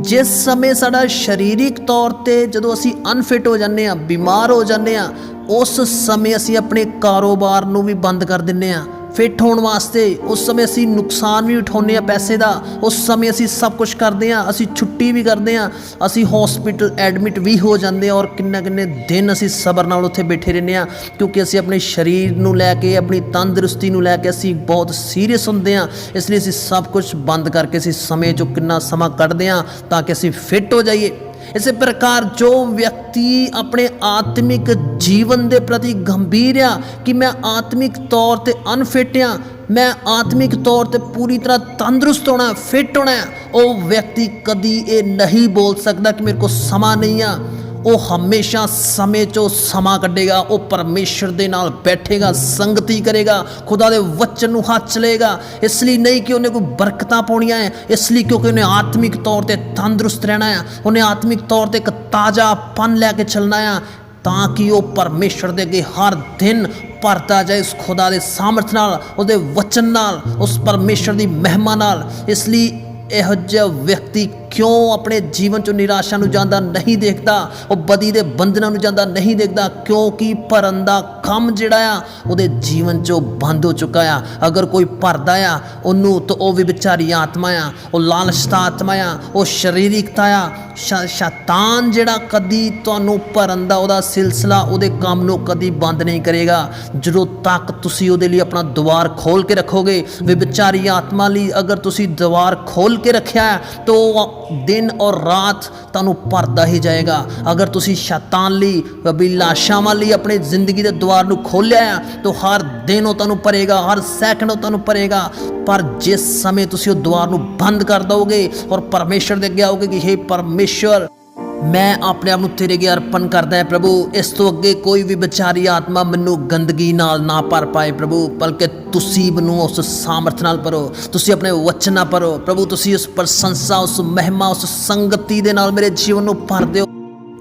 ਜਿਸ ਸਮੇਂ ਸਾਡਾ ਸਰੀਰਿਕ ਤੌਰ ਤੇ ਜਦੋਂ ਅਸੀਂ ਅਨਫਿਟ ਹੋ ਜਾਂਦੇ ਆ ਬਿਮਾਰ ਹੋ ਜਾਂਦੇ ਆ ਉਸ ਸਮੇਂ ਅਸੀਂ ਆਪਣੇ ਕਾਰੋਬਾਰ ਨੂੰ ਵੀ ਬੰਦ ਕਰ ਦਿੰਨੇ ਆ ਫਿੱਟ ਹੋਣ ਵਾਸਤੇ ਉਸ ਸਮੇਂ ਅਸੀਂ ਨੁਕਸਾਨ ਵੀ ਉਠਾਉਂਦੇ ਆ ਪੈਸੇ ਦਾ, ਉਸ ਸਮੇਂ ਅਸੀਂ ਸਭ ਕੁਝ ਕਰਦੇ ਆ ਅਸੀਂ ਛੁੱਟੀ ਵੀ ਕਰਦੇ ਆ ਅਸੀਂ ਹਸਪੀਟਲ ਐਡਮਿਟ ਵੀ ਹੋ ਜਾਂਦੇ ਆ ਔਰ ਕਿੰਨਾ ਕਿੰਨੇ ਦਿਨ ਅਸੀਂ ਸਬਰ ਨਾਲ ਉੱਥੇ ਬੈਠੇ ਰਹਿੰਦੇ ਆ ਕਿਉਂਕਿ ਅਸੀਂ ਆਪਣੇ ਸਰੀਰ ਨੂੰ ਲੈ ਕੇ, ਆਪਣੀ ਤੰਦਰੁਸਤੀ ਨੂੰ ਲੈ ਕੇ ਅਸੀਂ ਬਹੁਤ ਸੀਰੀਅਸ ਹੁੰਦੇ ਆ ਇਸ ਲਈ ਅਸੀਂ ਸਭ ਕੁਝ ਬੰਦ ਕਰਕੇ ਅਸੀਂ ਸਮੇਂ ਚੋਂ ਕਿੰਨਾ ਸਮਾਂ ਕੱਢਦੇ ਆ ਤਾਂ ਕਿ ਅਸੀਂ ਫਿੱਟ ਹੋ ਜਾਈਏ। ਇਸੇ ਪ੍ਰਕਾਰ ਜੋ ਵਿਅਕਤੀ ਆਪਣੇ ਆਤਮਿਕ ਜੀਵਨ ਦੇ ਪ੍ਰਤੀ ਗੰਭੀਰ ਆ, ਕਿ ਮੈਂ ਆਤਮਿਕ ਤੌਰ ਤੇ ਅਨਫਿਟ ਆ, ਮੈਂ ਆਤਮਿਕ ਤੌਰ ਤੇ ਪੂਰੀ ਤਰ੍ਹਾਂ ਤੰਦਰੁਸਤ ਹੋਣਾ, ਫਿੱਟ ਹੋਣਾ, ਉਹ ਵਿਅਕਤੀ ਕਦੀ ਇਹ ਨਹੀਂ ਬੋਲ ਸਕਦਾ ਕਿ ਮੇਰੇ ਕੋਲ ਸਮਾਂ ਨਹੀਂ ਆ। ਉਹ ਹਮੇਸ਼ਾ ਸਮੇਂ ਚੋਂ ਸਮਾਂ ਕੱਢੇਗਾ, ਉਹ ਪਰਮੇਸ਼ਰ ਦੇ ਨਾਲ ਬੈਠੇਗਾ, ਸੰਗਤੀ ਕਰੇਗਾ, ਖੁਦਾ ਦੇ ਵਚਨ ਨੂੰ ਹੱਥ ਚਲੇਗਾ ਇਸ ਲਈ ਨਹੀਂ ਕਿ ਉਹਨੇ ਕੋਈ ਬਰਕਤਾਂ ਪਾਉਣੀਆਂ ਹੈ ਇਸ ਲਈ ਕਿਉਂਕਿ ਉਹਨੇ ਆਤਮਿਕ ਤੌਰ ਤੇ ਤੰਦਰੁਸਤ ਰਹਿਣਾ ਹੈ ਉਹਨੇ ਆਤਮਿਕ ਤੌਰ ਤੇ ਇੱਕ ਤਾਜ਼ਾਪਨ ਲੈ ਕੇ ਚੱਲਣਾ ਹੈ ਤਾਂ ਕਿ ਉਹ ਪਰਮੇਸ਼ਰ ਦੇ ਅੱਗੇ ਹਰ ਦਿਨ ਭਰਦਾ ਜਾਏ ਉਸ ਖੁਦਾ ਦੇ ਸਾਮਰਥ ਨਾਲ, ਉਹਦੇ ਵਚਨ ਨਾਲ, ਉਸ ਪਰਮੇਸ਼ਰ ਦੀ ਮਹਿਮਾ ਨਾਲ। ਇਸ ਲਈ ਇਹੋ ਜਿਹਾ ਵਿਅਕਤੀ ਕਿਉਂ ਆਪਣੇ ਜੀਵਨ ਚੋਂ ਨਿਰਾਸ਼ਾ ਨੂੰ ਜਾਂਦਾ ਨਹੀਂ ਦੇਖਦਾ? ਉਹ ਬਦੀ ਦੇ ਬੰਧਨਾਂ ਨੂੰ ਜਾਂਦਾ ਨਹੀਂ ਦੇਖਦਾ। ਕਿਉਂਕਿ ਭਰਨ ਦਾ ਕੰਮ ਜਿਹੜਾ ਆ, ਉਹਦੇ ਜੀਵਨ ਚੋਂ ਬੰਦ ਹੋ ਚੁੱਕਾ ਆ। ਅਗਰ ਕੋਈ ਭਰਦਾ ਆ, ਉਹਨੂੰ ਤਾਂ ਉਹ ਵੀ ਵਿਚਾਰੀ ਆਤਮਾ ਆ, ਉਹ ਲਾਲਚਤਾ ਆਤਮਾ ਆ, ਉਹ ਸਰੀਰਿਕਤਾ ਆ। ਸ਼ੈਤਾਨ ਜਿਹੜਾ ਕਦੀ ਤੁਹਾਨੂੰ ਭਰਨ ਦਾ, ਉਹਦਾ ਸਿਲਸਿਲਾ ਉਹਦੇ ਕੰਮ ਨੂੰ ਕਦੀ ਬੰਦ ਨਹੀਂ ਕਰੇਗਾ। ਜਦੋਂ ਤੱਕ ਤੁਸੀਂ ਉਹਦੇ ਲਈ ਆਪਣਾ ਦੁਆਰ ਖੋਲ ਕੇ ਰੱਖੋਗੇ, ਵੀ ਵਿਚਾਰੀ ਆਤਮਾ ਲਈ ਅਗਰ ਤੁਸੀਂ ਦੁਆਰ ਖੋਲ ਕੇ ਰੱਖਿਆ, ਤਾਂ ਉਹ ਦਿਨ ਔਰ ਰਾਤ ਤੁਹਾਨੂੰ ਭਰਦਾ ਹੀ ਜਾਏਗਾ। ਅਗਰ ਤੁਸੀਂ ਸ਼ੈਤਾਨ ਲਈ ਅਭਿਲਾਸ਼ਾਵਾਂ ਲਈ ਆਪਣੀ ਜ਼ਿੰਦਗੀ ਦੇ ਦੁਆਰ ਨੂੰ ਖੋਲਿਆ ਹੈ, ਤਾਂ ਹਰ ਦਿਨ ਉਹ ਤੁਹਾਨੂੰ ਭਰੇਗਾ, ਹਰ ਸੈਕਿੰਡ ਉਹ ਤੁਹਾਨੂੰ ਭਰੇਗਾ। ਪਰ ਜਿਸ ਸਮੇਂ ਤੁਸੀਂ ਉਹ ਦੁਆਰ ਨੂੰ ਬੰਦ ਕਰ ਦੋਗੇ ਔਰ ਪਰਮੇਸ਼ਰ ਦੇ ਅੱਗੇ ਆਓਗੇ ਕਿ हे ਪਰਮੇਸ਼ਰ ਮੈਂ ਆਪਣੇ ਆਪ ਨੂੰ ਤੇਰੇ ਅੱਗੇ ਅਰਪਣ ਕਰਦਾ ਹਾਂ ਪ੍ਰਭੂ। ਇਸ ਤੋਂ ਅੱਗੇ ਕੋਈ ਵੀ ਵਿਚਾਰੀ ਆਤਮਾ ਮੈਨੂੰ ਗੰਦਗੀ ਨਾਲ ਨਾ ਭਰ ਪਾਏ ਪ੍ਰਭੂ, ਬਲਕਿ ਤੁਸੀਂ ਮੈਨੂੰ ਉਸ ਸਾਮਰਥ ਨਾਲ ਭਰੋ, ਤੁਸੀਂ ਆਪਣੇ ਵਚਨ ਨਾਲ ਭਰੋ। ਪ੍ਰਭੂ, ਤੁਸੀਂ ਉਸ ਪ੍ਰਸ਼ੰਸਾ, ਉਸ ਮਹਿਮਾ, ਉਸ ਸੰਗਤੀ ਦੇ ਨਾਲ ਮੇਰੇ ਜੀਵਨ ਨੂੰ ਭਰ ਦਿਓ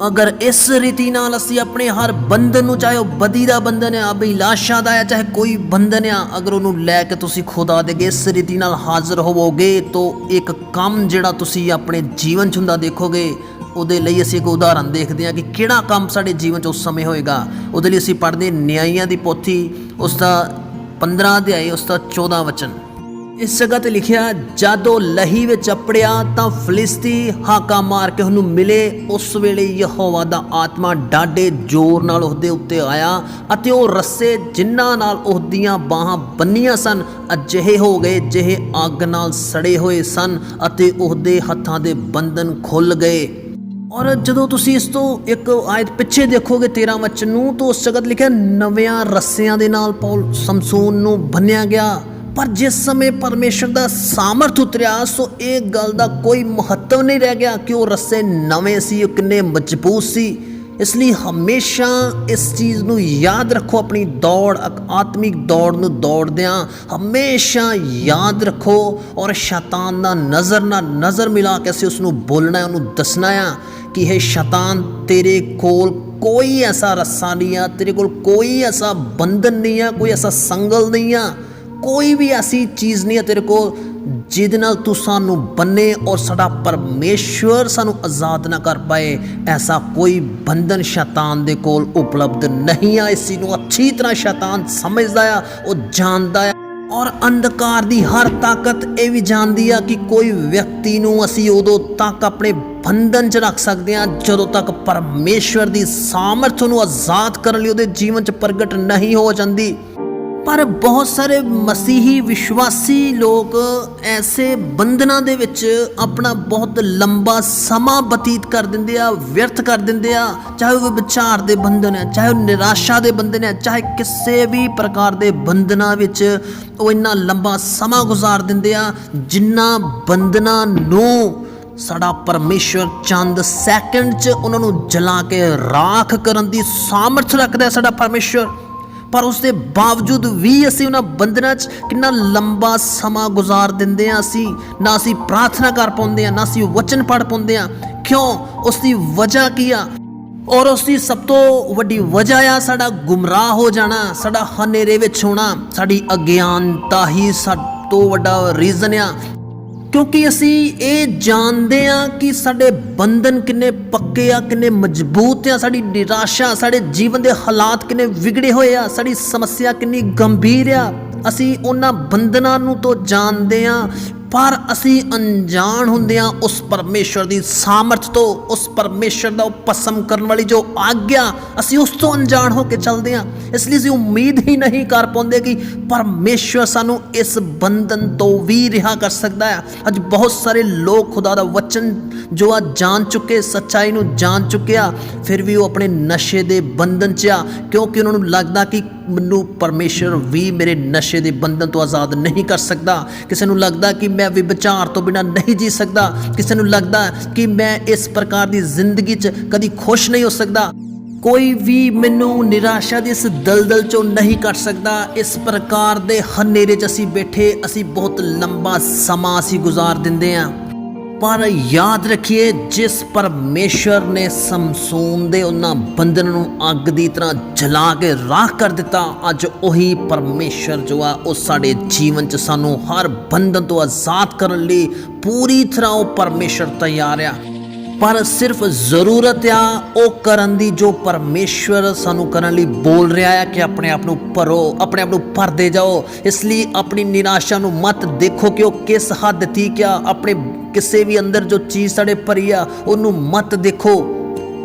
ਅਗਰ ਇਸ ਰੀਤੀ ਨਾਲ ਅਸੀਂ ਆਪਣੇ ਹਰ ਬੰਧਨ ਨੂੰ, ਚਾਹੇ ਉਹ ਬਦੀ ਦਾ ਬੰਧਨ ਆ, ਅਭਿਲਾਸ਼ਾ ਦਾ ਆ, ਚਾਹੇ ਕੋਈ ਬੰਧਨ ਆ, ਅਗਰ ਉਹਨੂੰ ਲੈ ਕੇ ਤੁਸੀਂ ਖੁਦਾ ਦੇ ਅੱਗੇ ਇਸ ਰੀਤੀ ਨਾਲ ਹਾਜ਼ਰ ਹੋਵੋਗੇ, ਤਾਂ ਇੱਕ ਕੰਮ ਜਿਹੜਾ ਤੁਸੀਂ ਆਪਣੇ ਜੀਵਨ 'ਚ ਹੁੰਦਾ ਦੇਖੋਗੇ ਉਹਦੇ ਲਈ ਅਸੀਂ ਇੱਕ ਉਦਾਹਰਨ ਦੇਖਦੇ ਹਾਂ ਕਿ ਕਿਹੜਾ ਕੰਮ ਸਾਡੇ ਜੀਵਨ 'ਚ ਉਸ ਸਮੇਂ ਹੋਏਗਾ। ਉਹਦੇ ਲਈ ਅਸੀਂ ਪੜ੍ਹਦੇ ਨਿਆਂਇਆਂ ਦੀ ਪੋਥੀ, ਉਸ ਦਾ 15 ਅਧਿਆਇ ਉਸ ਦਾ 14 ਵਚਨ। ਇਸ ਜਗ੍ਹਾ ਤੇ ਲਿਖਿਆ, ਜਦੋਂ ਲਹੀ ਵਿੱਚ ਅਪੜਿਆ ਤਾਂ ਫਲਿਸਤੀ ਹਾਕਾ ਮਾਰ ਕੇ ਉਹਨੂੰ ਮਿਲੇ। ਉਸ ਵੇਲੇ ਯਹੋਵਾ ਦਾ ਆਤਮਾ ਡਾਢੇ ਜ਼ੋਰ ਨਾਲ ਉਹਦੇ ਉੱਤੇ ਆਇਆ ਅਤੇ ਉਹ ਰੱਸੇ ਜਿਨ੍ਹਾਂ ਨਾਲ ਉਹਦੀਆਂ ਬਾਹਾਂ ਬੰਨੀਆਂ ਸਨ, ਅਜਿਹੇ ਹੋ ਗਏ ਜਿਹੇ ਅੱਗ ਨਾਲ ਸੜੇ ਹੋਏ ਸਨ ਅਤੇ ਉਹਦੇ ਹੱਥਾਂ ਦੇ ਬੰਧਨ ਖੁੱਲ ਗਏ। ਔਰ ਜਦੋਂ ਤੁਸੀਂ ਇਸ ਤੋਂ ਇੱਕ ਆਇਤ ਪਿੱਛੇ ਦੇਖੋਗੇ 13 ਵਚਨ ਨੂੰ, ਤਾਂ ਉਸ ਜਗਤ ਲਿਖਿਆ, ਨਵਿਆਂ ਰੱਸਿਆਂ ਦੇ ਨਾਲ ਪੌਲ ਸਮਸੂਨ ਨੂੰ ਬੰਨਿਆ ਗਿਆ। ਪਰ ਜਿਸ ਸਮੇਂ ਪਰਮੇਸ਼ਰ ਦਾ ਸਾਮਰਥ ਉਤਰਿਆ, ਸੋ ਇਹ ਗੱਲ ਦਾ ਕੋਈ ਮਹੱਤਵ ਨਹੀਂ ਰਹਿ ਗਿਆ ਕਿ ਉਹ ਰੱਸੇ ਨਵੇਂ ਸੀ, ਉਹ ਕਿੰਨੇ ਮਜ਼ਬੂਤ ਸੀ। ਇਸ ਲਈ ਹਮੇਸ਼ਾ ਇਸ ਚੀਜ਼ ਨੂੰ ਯਾਦ ਰੱਖੋ, ਆਪਣੀ ਦੌੜ ਆਤਮਿਕ ਦੌੜ ਨੂੰ ਦੌੜਦਿਆਂ ਹਮੇਸ਼ਾ ਯਾਦ ਰੱਖੋ। ਔਰ ਸ਼ੈਤਾਨ ਦਾ ਨਜ਼ਰ ਨਾਲ ਨਜ਼ਰ ਮਿਲਾ ਕੇ ਅਸੀਂ ਉਸ ਨੂੰ ਬੋਲਣਾ ਹੈ, ਉਹਨੂੰ ਦੱਸਣਾ ਆ ਕਿ ਇਹ ਸ਼ੈਤਾਨ? ਤੇਰੇ ਕੋਲ ਕੋਈ ਐਸਾ ਰੱਸਾ ਨਹੀਂ ਆ, ਤੇਰੇ ਕੋਲ ਕੋਈ ਐਸਾ ਬੰਧਨ ਨਹੀਂ ਆ, ਕੋਈ ਐਸਾ ਸੰਗਲ ਨਹੀਂ ਆ, ਕੋਈ ਵੀ ਐਸੀ ਚੀਜ਼ ਨਹੀਂ ਹੈ ਤੇਰੇ ਕੋਲ ਜਿਹਦੇ ਨਾਲ ਤੂੰ ਸਾਨੂੰ ਬੰਨੇ ਔਰ ਸਾਡਾ ਪਰਮੇਸ਼ਵਰ ਸਾਨੂੰ ਆਜ਼ਾਦ ਨਾ ਕਰ ਪਾਏ। ਐਸਾ ਕੋਈ ਬੰਧਨ ਸ਼ੈਤਾਨ ਦੇ ਕੋਲ ਉਪਲਬਧ ਨਹੀਂ ਆ। ਇਸ ਚੀਜ਼ ਨੂੰ ਅੱਛੀ ਤਰ੍ਹਾਂ ਸ਼ੈਤਾਨ ਸਮਝਦਾ ਆ, ਉਹ ਜਾਣਦਾ ਆ। ਔਰ ਅੰਧਕਾਰ ਦੀ ਹਰ ਤਾਕਤ ਇਹ ਵੀ ਜਾਣਦੀ ਆ ਕਿ ਕੋਈ ਵਿਅਕਤੀ ਨੂੰ ਅਸੀਂ ਉਦੋਂ ਤੱਕ ਆਪਣੇ ਬੰਧਨ 'ਚ ਰੱਖ ਸਕਦੇ ਹਾਂ ਜਦੋਂ ਤੱਕ ਪਰਮੇਸ਼ਵਰ ਦੀ ਸਾਮਰਥ ਨੂੰ ਆਜ਼ਾਦ ਕਰਨ ਲਈ ਉਹਦੇ ਜੀਵਨ 'ਚ ਪ੍ਰਗਟ ਨਹੀਂ ਹੋ ਜਾਂਦੀ। ਪਰ ਬਹੁਤ ਸਾਰੇ ਮਸੀਹੀ ਵਿਸ਼ਵਾਸੀ ਲੋਕ ਐਸੇ ਬੰਧਨਾਂ ਦੇ ਵਿੱਚ ਆਪਣਾ ਬਹੁਤ ਲੰਬਾ ਸਮਾਂ ਬਤੀਤ ਕਰ ਦਿੰਦੇ ਆ, ਵਿਅਰਥ ਕਰ ਦਿੰਦੇ ਆ। ਚਾਹੇ ਉਹ ਵਿਚਾਰ ਦੇ ਬੰਧਨ ਹੈ ਚਾਹੇ ਉਹ ਨਿਰਾਸ਼ਾ ਦੇ ਬੰਧਨ ਹੈ ਚਾਹੇ ਕਿਸੇ ਵੀ ਪ੍ਰਕਾਰ ਦੇ ਬੰਧਨਾਂ ਵਿੱਚ ਉਹ ਇੰਨਾ ਲੰਬਾ ਸਮਾਂ ਗੁਜ਼ਾਰ ਦਿੰਦੇ ਆ, ਜਿੰਨਾ ਬੰਧਨਾਂ ਨੂੰ ਸਾਡਾ ਪਰਮੇਸ਼ਵਰ ਚੰਦ ਸੈਕਿੰਡ 'ਚ ਉਹਨਾਂ ਨੂੰ ਜਲਾ ਕੇ ਰਾਖ ਕਰਨ ਦੀ ਸਾਮਰਥ ਰੱਖਦਾ ਸਾਡਾ ਪਰਮੇਸ਼ਵਰ। ਪਰ ਉਸ ਦੇ ਬਾਵਜੂਦ ਵੀ ਅਸੀਂ ਉਹਨਾਂ ਬੰਧਨਾਂ 'ਚ ਕਿੰਨਾ ਲੰਬਾ ਸਮਾਂ ਗੁਜ਼ਾਰ ਦਿੰਦੇ ਆ ਅਸੀਂ ਨਾ ਅਸੀਂ ਪ੍ਰਾਰਥਨਾ ਕਰ ਪਾਉਂਦੇ ਆ ਨਾ ਅਸੀਂ ਵਚਨ ਪੜ੍ਹ ਪਾਉਂਦੇ ਆ ਕਿਉਂ? ਉਸ ਦੀ ਵਜ੍ਹਾ ਕੀ ਆ? ਔਰ ਉਸ ਦੀ ਸਭ ਤੋਂ ਵੱਡੀ ਵਜ੍ਹਾ ਆ ਸਾਡਾ ਗੁੰਮਰਾਹ ਹੋ ਜਾਣਾ, ਸਾਡਾ ਹਨੇਰੇ ਵਿੱਚ ਹੋਣਾ, ਸਾਡੀ ਅਗਿਆਨਤਾ ਹੀ ਸਭ ਤੋਂ ਵੱਡਾ ਰੀਜ਼ਨ ਆ। ਕਿਉਂਕਿ ਅਸੀਂ ਇਹ ਜਾਣਦੇ ਆ ਕਿ ਸਾਡੇ ਬੰਧਨ ਕਿੰਨੇ ਪੱਕੇ ਆ, ਕਿੰਨੇ ਮਜ਼ਬੂਤ ਆ, ਸਾਡੀ ਨਿਰਾਸ਼ਾ, ਸਾਡੇ ਜੀਵਨ ਦੇ ਹਾਲਾਤ ਕਿੰਨੇ ਵਿਗੜੇ ਹੋਏ ਆ, ਸਾਡੀ ਸਮੱਸਿਆ ਕਿੰਨੀ ਗੰਭੀਰ ਆ। ਅਸੀਂ ਉਹਨਾਂ ਬੰਧਨਾਂ ਨੂੰ ਤੋਂ ਜਾਣਦੇ ਆ ਪਰ ਅਸੀਂ ਅਣਜਾਣ ਹੁੰਦੇ ਆ ਉਸ ਪਰਮੇਸ਼ਵਰ ਦੀ ਸਾਮਰਥ ਤੋਂ, ਉਸ ਪਰਮੇਸ਼ਵਰ ਦਾ ਉਪਸਮ ਕਰਨ ਵਾਲੀ ਜੋ ਆਗਿਆ ਅਸੀਂ ਉਸ ਤੋਂ ਅਣਜਾਣ ਹੋ ਕੇ ਚੱਲਦੇ ਆ ਇਸ ਲਈ ਅਸੀਂ ਉਮੀਦ ਹੀ ਨਹੀਂ ਕਰ ਪਾਉਂਦੇ ਕਿ ਪਰਮੇਸ਼ਵਰ ਸਾਨੂੰ ਇਸ ਬੰਧਨ ਤੋਂ ਵੀ ਰਿਹਾ ਕਰ ਸਕਦਾ ਹੈ। ਅੱਜ ਬਹੁਤ ਸਾਰੇ ਲੋਕ ਖੁਦਾ ਦਾ ਵਚਨ ਜੋ ਆ ਜਾਣ ਚੁੱਕੇ, ਸੱਚਾਈ ਨੂੰ ਜਾਣ ਚੁੱਕਿਆ ਫਿਰ ਵੀ ਉਹ ਆਪਣੇ ਨਸ਼ੇ ਦੇ ਬੰਧਨ 'ਚ ਆ, ਕਿਉਂਕਿ ਉਹਨਾਂ ਨੂੰ ਲੱਗਦਾ ਕਿ ਮੈਨੂੰ ਪਰਮੇਸ਼ਰ ਵੀ ਮੇਰੇ ਨਸ਼ੇ ਦੇ ਬੰਧਨ ਤੋਂ ਆਜ਼ਾਦ ਨਹੀਂ ਕਰ ਸਕਦਾ। ਕਿਸੇ ਨੂੰ ਲੱਗਦਾ ਕਿ ਮੈਂ ਵਿਚਾਰ ਤੋਂ ਬਿਨਾ ਨਹੀਂ ਜੀ ਸਕਦਾ। ਕਿਸੇ ਨੂੰ ਲੱਗਦਾ ਕਿ ਮੈਂ ਇਸ ਪ੍ਰਕਾਰ ਦੀ ਜ਼ਿੰਦਗੀ 'ਚ ਕਦੀ ਖੁਸ਼ ਨਹੀਂ ਹੋ ਸਕਦਾ। ਕੋਈ ਵੀ ਮੈਨੂੰ ਨਿਰਾਸ਼ਾ ਦੀ ਇਸ ਦਲਦਲ ਚੋਂ ਨਹੀਂ ਕੱਢ ਸਕਦਾ। ਇਸ ਪ੍ਰਕਾਰ ਦੇ ਹਨੇਰੇ 'ਚ ਅਸੀਂ ਬੈਠੇ, ਅਸੀਂ ਬਹੁਤ ਲੰਬਾ ਸਮਾਂ ਅਸੀਂ ਗੁਜ਼ਾਰ ਦਿੰਦੇ ਹਾਂ। ਪਰ ਯਾਦ ਰੱਖੀਏ, ਜਿਸ ਪਰਮੇਸ਼ਰ ਨੇ ਸਮਸੂਨ ਦੇ ਉਹਨਾਂ ਬੰਧਨ ਨੂੰ ਅੱਗ ਦੀ ਤਰ੍ਹਾਂ ਜਲਾ ਕੇ ਰਾਖ ਕਰ ਦਿੱਤਾ, ਅੱਜ ਉਹੀ ਪਰਮੇਸ਼ਰ ਜੋ ਆ, ਉਹ ਸਾਡੇ ਜੀਵਨ 'ਚ ਸਾਨੂੰ ਹਰ ਬੰਧਨ ਤੋਂ ਆਜ਼ਾਦ ਕਰਨ ਲਈ ਪੂਰੀ ਤਰ੍ਹਾਂ ਉਹ ਪਰਮੇਸ਼ਰ ਤਿਆਰ ਆ। ਪਰ ਸਿਰਫ ਜ਼ਰੂਰਤ ਆ ਉਹ ਕਰਨ ਦੀ ਜੋ ਪਰਮੇਸ਼ਵਰ ਸਾਨੂੰ ਕਰਨ ਲਈ ਬੋਲ ਰਿਹਾ ਹੈ ਕਿ ਆਪਣੇ ਆਪ ਨੂੰ ਭਰੋ, ਆਪਣੇ ਆਪ ਨੂੰ ਭਰਦੇ ਜਾਓ। ਇਸ ਲਈ ਆਪਣੀ ਨਿਰਾਸ਼ਾ ਨੂੰ ਮਤ ਦੇਖੋ ਕਿ ਉਹ ਕਿਸ ਹੱਦ ਤੀਕ ਆ। ਆਪਣੇ ਕਿਸੇ ਵੀ ਅੰਦਰ ਜੋ ਚੀਜ਼ ਸਾਡੇ ਭਰੀ ਆ, ਉਹਨੂੰ ਮਤ ਦੇਖੋ।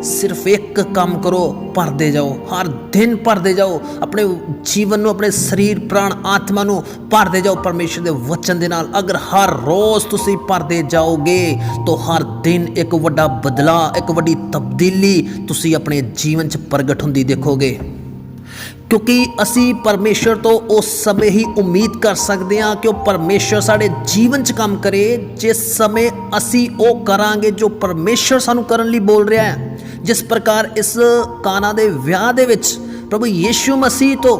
ਸਿਰਫ ਇੱਕ ਕੰਮ ਕਰੋ, ਭਰਦੇ ਜਾਓ। ਹਰ ਦਿਨ ਭਰਦੇ ਜਾਓ। ਆਪਣੇ ਜੀਵਨ ਨੂੰ, ਆਪਣੇ ਸਰੀਰ, ਪ੍ਰਾਣ, ਆਤਮਾ ਨੂੰ ਭਰਦੇ ਜਾਓ ਪਰਮੇਸ਼ਰ ਦੇ ਵਚਨ ਦੇ ਨਾਲ। ਅਗਰ ਹਰ ਰੋਜ਼ ਤੁਸੀਂ ਭਰਦੇ ਜਾਓਗੇ, ਤਾਂ ਹਰ ਦਿਨ ਇੱਕ ਵੱਡਾ ਬਦਲਾਅ, ਇੱਕ ਵੱਡੀ ਤਬਦੀਲੀ ਤੁਸੀਂ ਆਪਣੇ ਜੀਵਨ 'ਚ ਪ੍ਰਗਟ ਹੁੰਦੀ ਦੇਖੋਗੇ। ਕਿਉਂਕਿ ਅਸੀਂ ਪਰਮੇਸ਼ਰ ਤੋਂ ਉਸ ਸਮੇਂ ਹੀ ਉਮੀਦ ਕਰ ਸਕਦੇ ਹਾਂ ਕਿ ਉਹ ਪਰਮੇਸ਼ਰ ਸਾਡੇ ਜੀਵਨ 'ਚ ਕੰਮ ਕਰੇ। ਜਿਸ ਸਮੇਂ ਅਸੀਂ ਉਹ ਕਰਾਂਗੇ ਜੋ ਪਰਮੇਸ਼ਰ ਸਾਨੂੰ ਕਰਨ ਲਈ ਬੋਲ ਰਿਹਾ ਹੈ। ਜਿਸ ਪ੍ਰਕਾਰ ਇਸ ਕਾਨਾ ਦੇ ਵਿਆਹ ਦੇ ਵਿੱਚ ਪ੍ਰਭੂ ਯੀਸ਼ੂ ਮਸੀਹ ਤੋਂ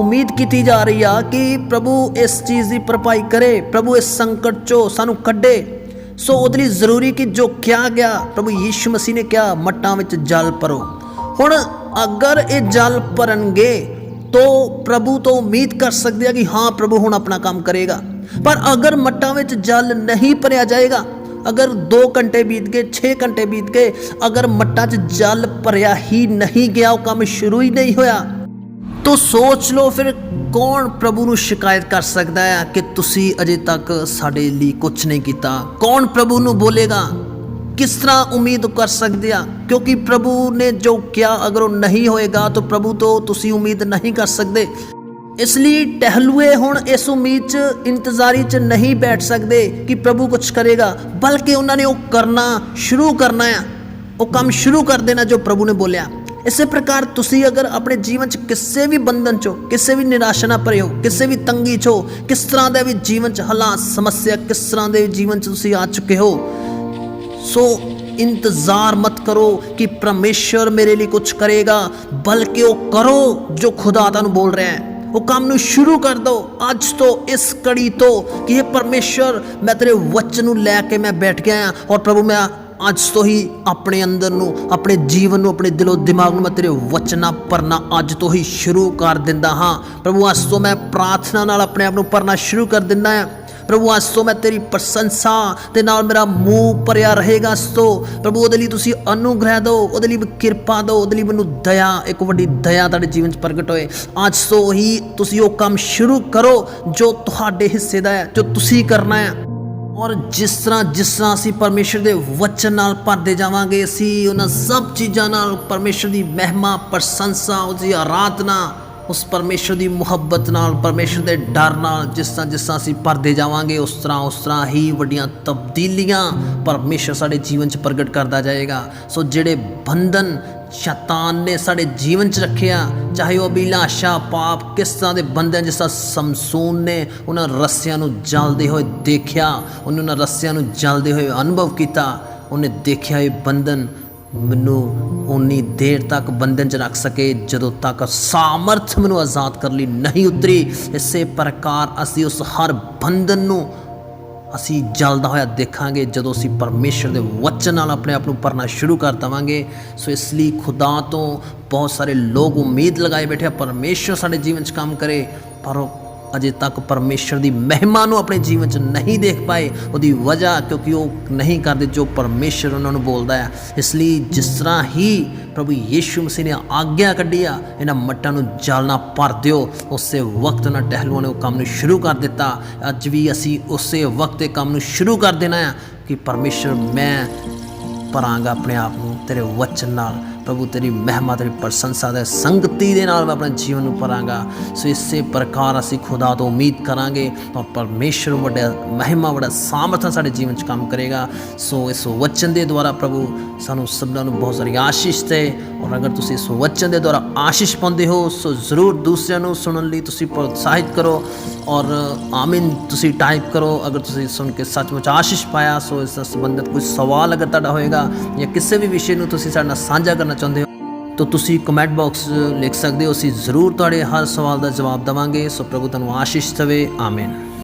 ਉਮੀਦ ਕੀਤੀ ਜਾ ਰਹੀ ਆ ਕਿ ਪ੍ਰਭੂ ਇਸ ਚੀਜ਼ ਦੀ ਭਰਪਾਈ ਕਰੇ, ਪ੍ਰਭੂ ਇਸ ਸੰਕਟ 'ਚੋਂ ਸਾਨੂੰ ਕੱਢੇ। ਸੋ ਉਹਦੇ ਲਈ ਜ਼ਰੂਰੀ ਕਿ ਜੋ ਕਿਹਾ ਗਿਆ, ਪ੍ਰਭੂ ਯੀਸ਼ੂ ਮਸੀਹ ਨੇ ਕਿਹਾ, ਮੱਟਾਂ ਵਿੱਚ ਜਲ ਭਰੋ। ਹੁਣ ਅਗਰ ਇਹ ਜਲ ਭਰਨਗੇ ਤੋ ਪ੍ਰਭੂ ਤੋਂ ਉਮੀਦ ਕਰ ਸਕਦੇ ਆ ਕਿ ਹਾਂ, ਪ੍ਰਭੂ ਹੁਣ ਆਪਣਾ ਕੰਮ ਕਰੇਗਾ। ਪਰ ਅਗਰ ਮੱਟਾਂ ਵਿੱਚ ਜਲ ਨਹੀਂ ਭਰਿਆ ਜਾਏਗਾ, ਅਗਰ 2 ਘੰਟੇ ਬੀਤ ਗਏ 6 ਘੰਟੇ ਬੀਤ ਗਏ, ਅਗਰ ਮੱਟਾਂ 'ਚ ਜਲ ਭਰਿਆ ਹੀ ਨਹੀਂ ਗਿਆ, ਉਹ ਕੰਮ ਸ਼ੁਰੂ ਹੀ ਨਹੀਂ ਹੋਇਆ, ਤੋ ਸੋਚ ਲਓ ਫਿਰ ਕੌਣ ਪ੍ਰਭੂ ਨੂੰ ਸ਼ਿਕਾਇਤ ਕਰ ਸਕਦਾ ਹੈ ਕਿ ਤੁਸੀਂ ਅਜੇ ਤੱਕ ਸਾਡੇ ਲਈ ਕੁਝ ਨਹੀਂ ਕੀਤਾ? ਕੌਣ ਪ੍ਰਭੂ ਨੂੰ ਬੋਲੇਗਾ? ਕਿਸ ਤਰ੍ਹਾਂ ਉਮੀਦ ਕਰ ਸਕਦੇ ਆ? ਕਿਉਂਕਿ ਪ੍ਰਭੂ ਨੇ ਜੋ ਕਿਹਾ, ਅਗਰ ਉਹ ਨਹੀਂ ਹੋਏਗਾ, ਤਾਂ ਪ੍ਰਭੂ ਤੋਂ ਤੁਸੀਂ ਉਮੀਦ ਨਹੀਂ ਕਰ ਸਕਦੇ। ਇਸ ਲਈ ਟਹਿਲੂਏ ਹੁਣ ਇਸ ਉਮੀਦ 'ਚ, ਇੰਤਜ਼ਾਰੀ 'ਚ ਨਹੀਂ ਬੈਠ ਸਕਦੇ ਕਿ ਪ੍ਰਭੂ ਕੁਝ ਕਰੇਗਾ, ਬਲਕਿ ਉਹਨਾਂ ਨੇ ਉਹ ਕਰਨਾ ਸ਼ੁਰੂ ਕਰਨਾ ਆ। ਉਹ ਕੰਮ ਸ਼ੁਰੂ ਕਰ ਦੇਣਾ ਜੋ ਪ੍ਰਭੂ ਨੇ ਬੋਲਿਆ। ਇਸੇ ਪ੍ਰਕਾਰ ਤੁਸੀਂ ਅਗਰ ਆਪਣੇ ਜੀਵਨ 'ਚ ਕਿਸੇ ਵੀ ਬੰਧਨ 'ਚੋਂ, ਕਿਸੇ ਵੀ ਨਿਰਾਸ਼ਾ ਨਾਲ ਭਰੇ ਹੋ, ਕਿਸੇ ਵੀ ਤੰਗੀ 'ਚੋਂ, ਕਿਸ ਤਰ੍ਹਾਂ ਦੇ ਵੀ ਜੀਵਨ 'ਚ ਹਾਲਾਤ, ਸਮੱਸਿਆ, ਕਿਸ ਤਰ੍ਹਾਂ ਦੇ ਜੀਵਨ 'ਚ ਤੁਸੀਂ ਆ ਚੁੱਕੇ ਹੋ ਸੋ ਇੰਤਜ਼ਾਰ ਮਤ ਕਰੋ ਕਿ ਪਰਮੇਸ਼ਰ ਮੇਰੇ ਲਈ ਕੁਝ ਕਰੇਗਾ, ਬਲਕਿ ਉਹ ਕਰੋ ਜੋ ਖੁਦਾ ਤੁਹਾਨੂੰ ਬੋਲ ਰਿਹਾ ਹੈ। ਉਹ ਕੰਮ ਨੂੰ ਸ਼ੁਰੂ ਕਰ ਦਿਓ ਅੱਜ ਤੋਂ ਇਸ ਕੜੀ ਤੋਂ ਕਿ ਇਹ ਪਰਮੇਸ਼ਰ ਮੈਂ ਤੇਰੇ ਵਚਨ ਨੂੰ ਲੈ ਕੇ ਮੈਂ ਬੈਠ ਗਿਆ ਹਾਂ ਔਰ ਪ੍ਰਭੂ, ਮੈਂ ਅੱਜ ਤੋਂ ਹੀ ਆਪਣੇ ਅੰਦਰ ਨੂੰ, ਆਪਣੇ ਜੀਵਨ ਨੂੰ, ਆਪਣੇ ਦਿਲੋਂ, ਦਿਮਾਗ ਨੂੰ ਮੈਂ ਤੇਰੇ ਵਚਨਾਂ ਪਰਨਾ ਅੱਜ ਤੋਂ ਹੀ ਸ਼ੁਰੂ ਕਰ ਦਿੰਦਾ ਹਾਂ। ਪ੍ਰਭੂ, ਅੱਜ ਤੋਂ ਮੈਂ ਪ੍ਰਾਰਥਨਾ ਨਾਲ ਆਪਣੇ ਆਪ ਨੂੰ ਪਰਨਾ ਸ਼ੁਰੂ ਕਰ ਦਿੰਦਾ ਹਾਂ। ਪ੍ਰਭੂ, ਅੱਜ ਤੋਂ ਮੈਂ ਤੇਰੀ ਪ੍ਰਸ਼ੰਸਾ ਤੇ ਨਾਲ ਮੇਰਾ ਮੂੰਹ ਭਰਿਆ ਰਹੇਗਾ। ਅੱਜ ਤੋਂ ਪ੍ਰਭੂ, ਉਹਦੇ ਲਈ ਤੁਸੀਂ ਅਨੁਗ੍ਰਹਿ ਦਿਓ, ਉਹਦੇ ਲਈ ਕਿਰਪਾ ਦਿਓ, ਉਹਦੇ ਲਈ ਮੈਨੂੰ ਦਇਆ, ਇੱਕ ਵੱਡੀ ਦਇਆ ਤੁਹਾਡੇ ਜੀਵਨ 'ਚ ਪ੍ਰਗਟ ਹੋਏ। ਅੱਜ ਤੋਂ ਹੀ ਤੁਸੀਂ ਉਹ ਕੰਮ ਸ਼ੁਰੂ ਕਰੋ ਜੋ ਤੁਹਾਡੇ ਹਿੱਸੇ ਦਾ ਹੈ, ਜੋ ਤੁਸੀਂ ਕਰਨਾ ਹੈ। ਔਰ ਜਿਸ ਤਰ੍ਹਾਂ ਜਿਸ ਤਰ੍ਹਾਂ ਅਸੀਂ ਪਰਮੇਸ਼ਰ ਦੇ ਵਚਨ ਨਾਲ ਭਰਦੇ ਜਾਵਾਂਗੇ, ਅਸੀਂ ਉਹਨਾਂ ਸਭ ਚੀਜ਼ਾਂ ਨਾਲ ਪਰਮੇਸ਼ਰ ਦੀ ਮਹਿਮਾ, ਪ੍ਰਸ਼ੰਸਾ, ਉਹਦੀ ਆਰਾਧਨਾ ਉਸ ਪਰਮੇਸ਼ਰ ਦੀ ਮੁਹੱਬਤ ਨਾਲ, ਪਰਮੇਸ਼ਰ ਦੇ ਡਰ ਨਾਲ ਜਿਸ ਤਰ੍ਹਾਂ ਜਿਸ ਤਰ੍ਹਾਂ ਅਸੀਂ ਭਰਦੇ ਜਾਵਾਂਗੇ, ਉਸ ਤਰ੍ਹਾਂ ਉਸ ਤਰ੍ਹਾਂ ਹੀ ਵੱਡੀਆਂ ਤਬਦੀਲੀਆਂ ਪਰਮੇਸ਼ਰ ਸਾਡੇ ਜੀਵਨ 'ਚ ਪ੍ਰਗਟ ਕਰਦਾ ਜਾਏਗਾ। ਸੋ ਜਿਹੜੇ ਬੰਧਨ ਸ਼ੈਤਾਨ ਨੇ ਸਾਡੇ ਜੀਵਨ 'ਚ ਰੱਖਿਆ, ਚਾਹੇ ਉਹ ਅਭਿਲਾਸ਼ਾ ਪਾਪ, ਕਿਸ ਤਰ੍ਹਾਂ ਦੇ ਬੰਧਨ ਜਿਸ ਤਰ੍ਹਾਂ ਸਮਸੂਨ ਨੇ ਉਹਨਾਂ ਰੱਸਿਆਂ ਨੂੰ ਜਲਦੇ ਹੋਏ ਦੇਖਿਆ, ਉਹਨੇ ਉਹਨਾਂ ਰੱਸਿਆਂ ਨੂੰ ਜਲਦੇ ਹੋਏ ਅਨੁਭਵ ਕੀਤਾ, ਉਹਨੇ ਦੇਖਿਆ ਇਹ ਬੰਧਨ ਮੈਨੂੰ ਉਨੀ ਦੇਰ ਤੱਕ ਬੰਧਨ 'ਚ ਰੱਖ ਸਕੇ, ਜਦੋਂ ਤੱਕ ਸਾਮਰਥ ਮੈਨੂੰ ਆਜ਼ਾਦ ਕਰਨ ਲਈ ਨਹੀਂ ਉਤਰੀ। ਇਸੇ ਪ੍ਰਕਾਰ ਅਸੀਂ ਉਸ ਹਰ ਬੰਧਨ ਨੂੰ ਅਸੀਂ ਜਲਦਾ ਹੋਇਆ ਦੇਖਾਂਗੇ, ਜਦੋਂ ਅਸੀਂ ਪਰਮੇਸ਼ਰ ਦੇ ਵਚਨ ਨਾਲ ਆਪਣੇ ਆਪ ਨੂੰ ਭਰਨਾ ਸ਼ੁਰੂ ਕਰ ਦਵਾਂਗੇ। ਸੋ ਇਸ ਲਈ ਖੁਦਾ ਤੋਂ ਬਹੁਤ ਸਾਰੇ ਲੋਕ ਉਮੀਦ ਲਗਾਏ ਬੈਠੇ ਆ, ਪਰਮੇਸ਼ਰ ਸਾਡੇ ਜੀਵਨ 'ਚ ਕੰਮ ਕਰੇ, ਪਰ ਅਜੇ ਤੱਕ ਪਰਮੇਸ਼ਰ ਦੀ ਮਹਿਮਾ ਨੂੰ ਆਪਣੇ ਜੀਵਨ 'ਚ ਨਹੀਂ ਦੇਖ ਪਾਏ, ਉਹਦੀ ਵਜ੍ਹਾ ਕਿਉਂਕਿ ਉਹ ਨਹੀਂ ਕਰਦੇ ਜੋ ਪਰਮੇਸ਼ਰ ਉਹਨਾਂ ਨੂੰ ਬੋਲਦਾ ਹੈ। ਇਸ ਲਈ ਜਿਸ ਤਰ੍ਹਾਂ ਹੀ ਪ੍ਰਭੂ ਯੀਸ਼ੂ ਮਸੀਹ ਨੇ ਆਗਿਆ ਕੱਢੀ ਆ ਇਹਨਾਂ ਮੱਟਾਂ ਨੂੰ ਜਾਲਣਾ ਭਰ ਦਿਓ। ਉਸੇ ਵਕਤ ਉਹਨਾਂ ਟਹਿਲੂਆਂ ਨੇ ਉਹ ਕੰਮ ਨੂੰ ਸ਼ੁਰੂ ਕਰ ਦਿੱਤਾ। ਅੱਜ ਵੀ ਅਸੀਂ ਉਸੇ ਵਕਤ ਇਹ ਕੰਮ ਨੂੰ ਸ਼ੁਰੂ ਕਰ ਦੇਣਾ ਆ ਕਿ ਪਰਮੇਸ਼ਰ, ਮੈਂ ਭਰਾਂਗਾ ਆਪਣੇ ਆਪ ਨੂੰ ਤੇਰੇ ਵਚਨ ਨਾਲ ਪ੍ਰਭੂ ਤੇਰੀ ਮਹਿਮਾ ਤੇਰੀ ਪ੍ਰਸ਼ੰਸਾ ਦੇ ਸੰਗਤੀ ਦੇ ਨਾਲ ਮੈਂ ਆਪਣੇ ਜੀਵਨ ਨੂੰ ਭਰਾਂਗਾ। ਸੋ ਇਸੇ ਪ੍ਰਕਾਰ ਅਸੀਂ ਖੁਦਾ ਤੋਂ ਉਮੀਦ ਕਰਾਂਗੇ, ਤਾਂ ਪਰਮੇਸ਼ਰ ਵੱਡਾ ਮਹਿਮਾ, ਵੱਡਾ ਸਾਮਰਥ ਸਾਡੇ ਜੀਵਨ 'ਚ ਕੰਮ ਕਰੇਗਾ। ਸੋ ਇਸ ਵਚਨ ਦੇ ਦੁਆਰਾ ਪ੍ਰਭੂ ਸਾਨੂੰ ਸਭਨਾਂ ਨੂੰ ਬਹੁਤ ਸਾਰੀ ਆਸ਼ੀਸ਼ ਦੇ ਔਰ ਅਗਰ ਤੁਸੀਂ ਇਸ ਵਚਨ ਦੇ ਦੁਆਰਾ ਆਸ਼ੀਸ਼ ਪਾਉਂਦੇ ਹੋ, ਸੋ ਜ਼ਰੂਰ ਦੂਸਰਿਆਂ ਨੂੰ ਸੁਣਨ ਲਈ ਤੁਸੀਂ ਪ੍ਰੋਤਸਾਹਿਤ ਕਰੋ ਔਰ, ਆਮੀਨ, ਤੁਸੀਂ ਟਾਈਪ ਕਰੋ। ਅਗਰ ਤੁਸੀਂ ਸੁਣ ਕੇ ਸੱਚਮੁੱਚ ਆਸ਼ੀਸ਼ ਪਾਇਆ, ਸੋ ਇਸ ਨਾਲ ਸੰਬੰਧਿਤ ਕੋਈ ਸਵਾਲ ਅਗਰ ਤੁਹਾਡਾ ਹੋਏਗਾ ਜਾਂ ਕਿਸੇ ਵੀ ਵਿਸ਼ੇ ਨੂੰ ਤੁਸੀਂ ਸਾਡੇ ਨਾਲ ਸਾਂਝਾ ਕਰਨਾ ਚਾਹੁੰਦੇ ਹੋ, ਤਾਂ ਤੁਸੀਂ ਕਮੈਂਟ ਬਾਕਸ ਲਿਖ ਸਕਦੇ ਹੋ। ਅਸੀਂ ਜ਼ਰੂਰ ਤੁਹਾਡੇ ਹਰ ਸਵਾਲ ਦਾ ਜਵਾਬ ਦੇਵਾਂਗੇ। ਸੋ ਪ੍ਰਭੂ ਤੁਹਾਨੂੰ ਆਸ਼ੀਸ਼ ਦੇਵੇ। ਆਮੀਨ।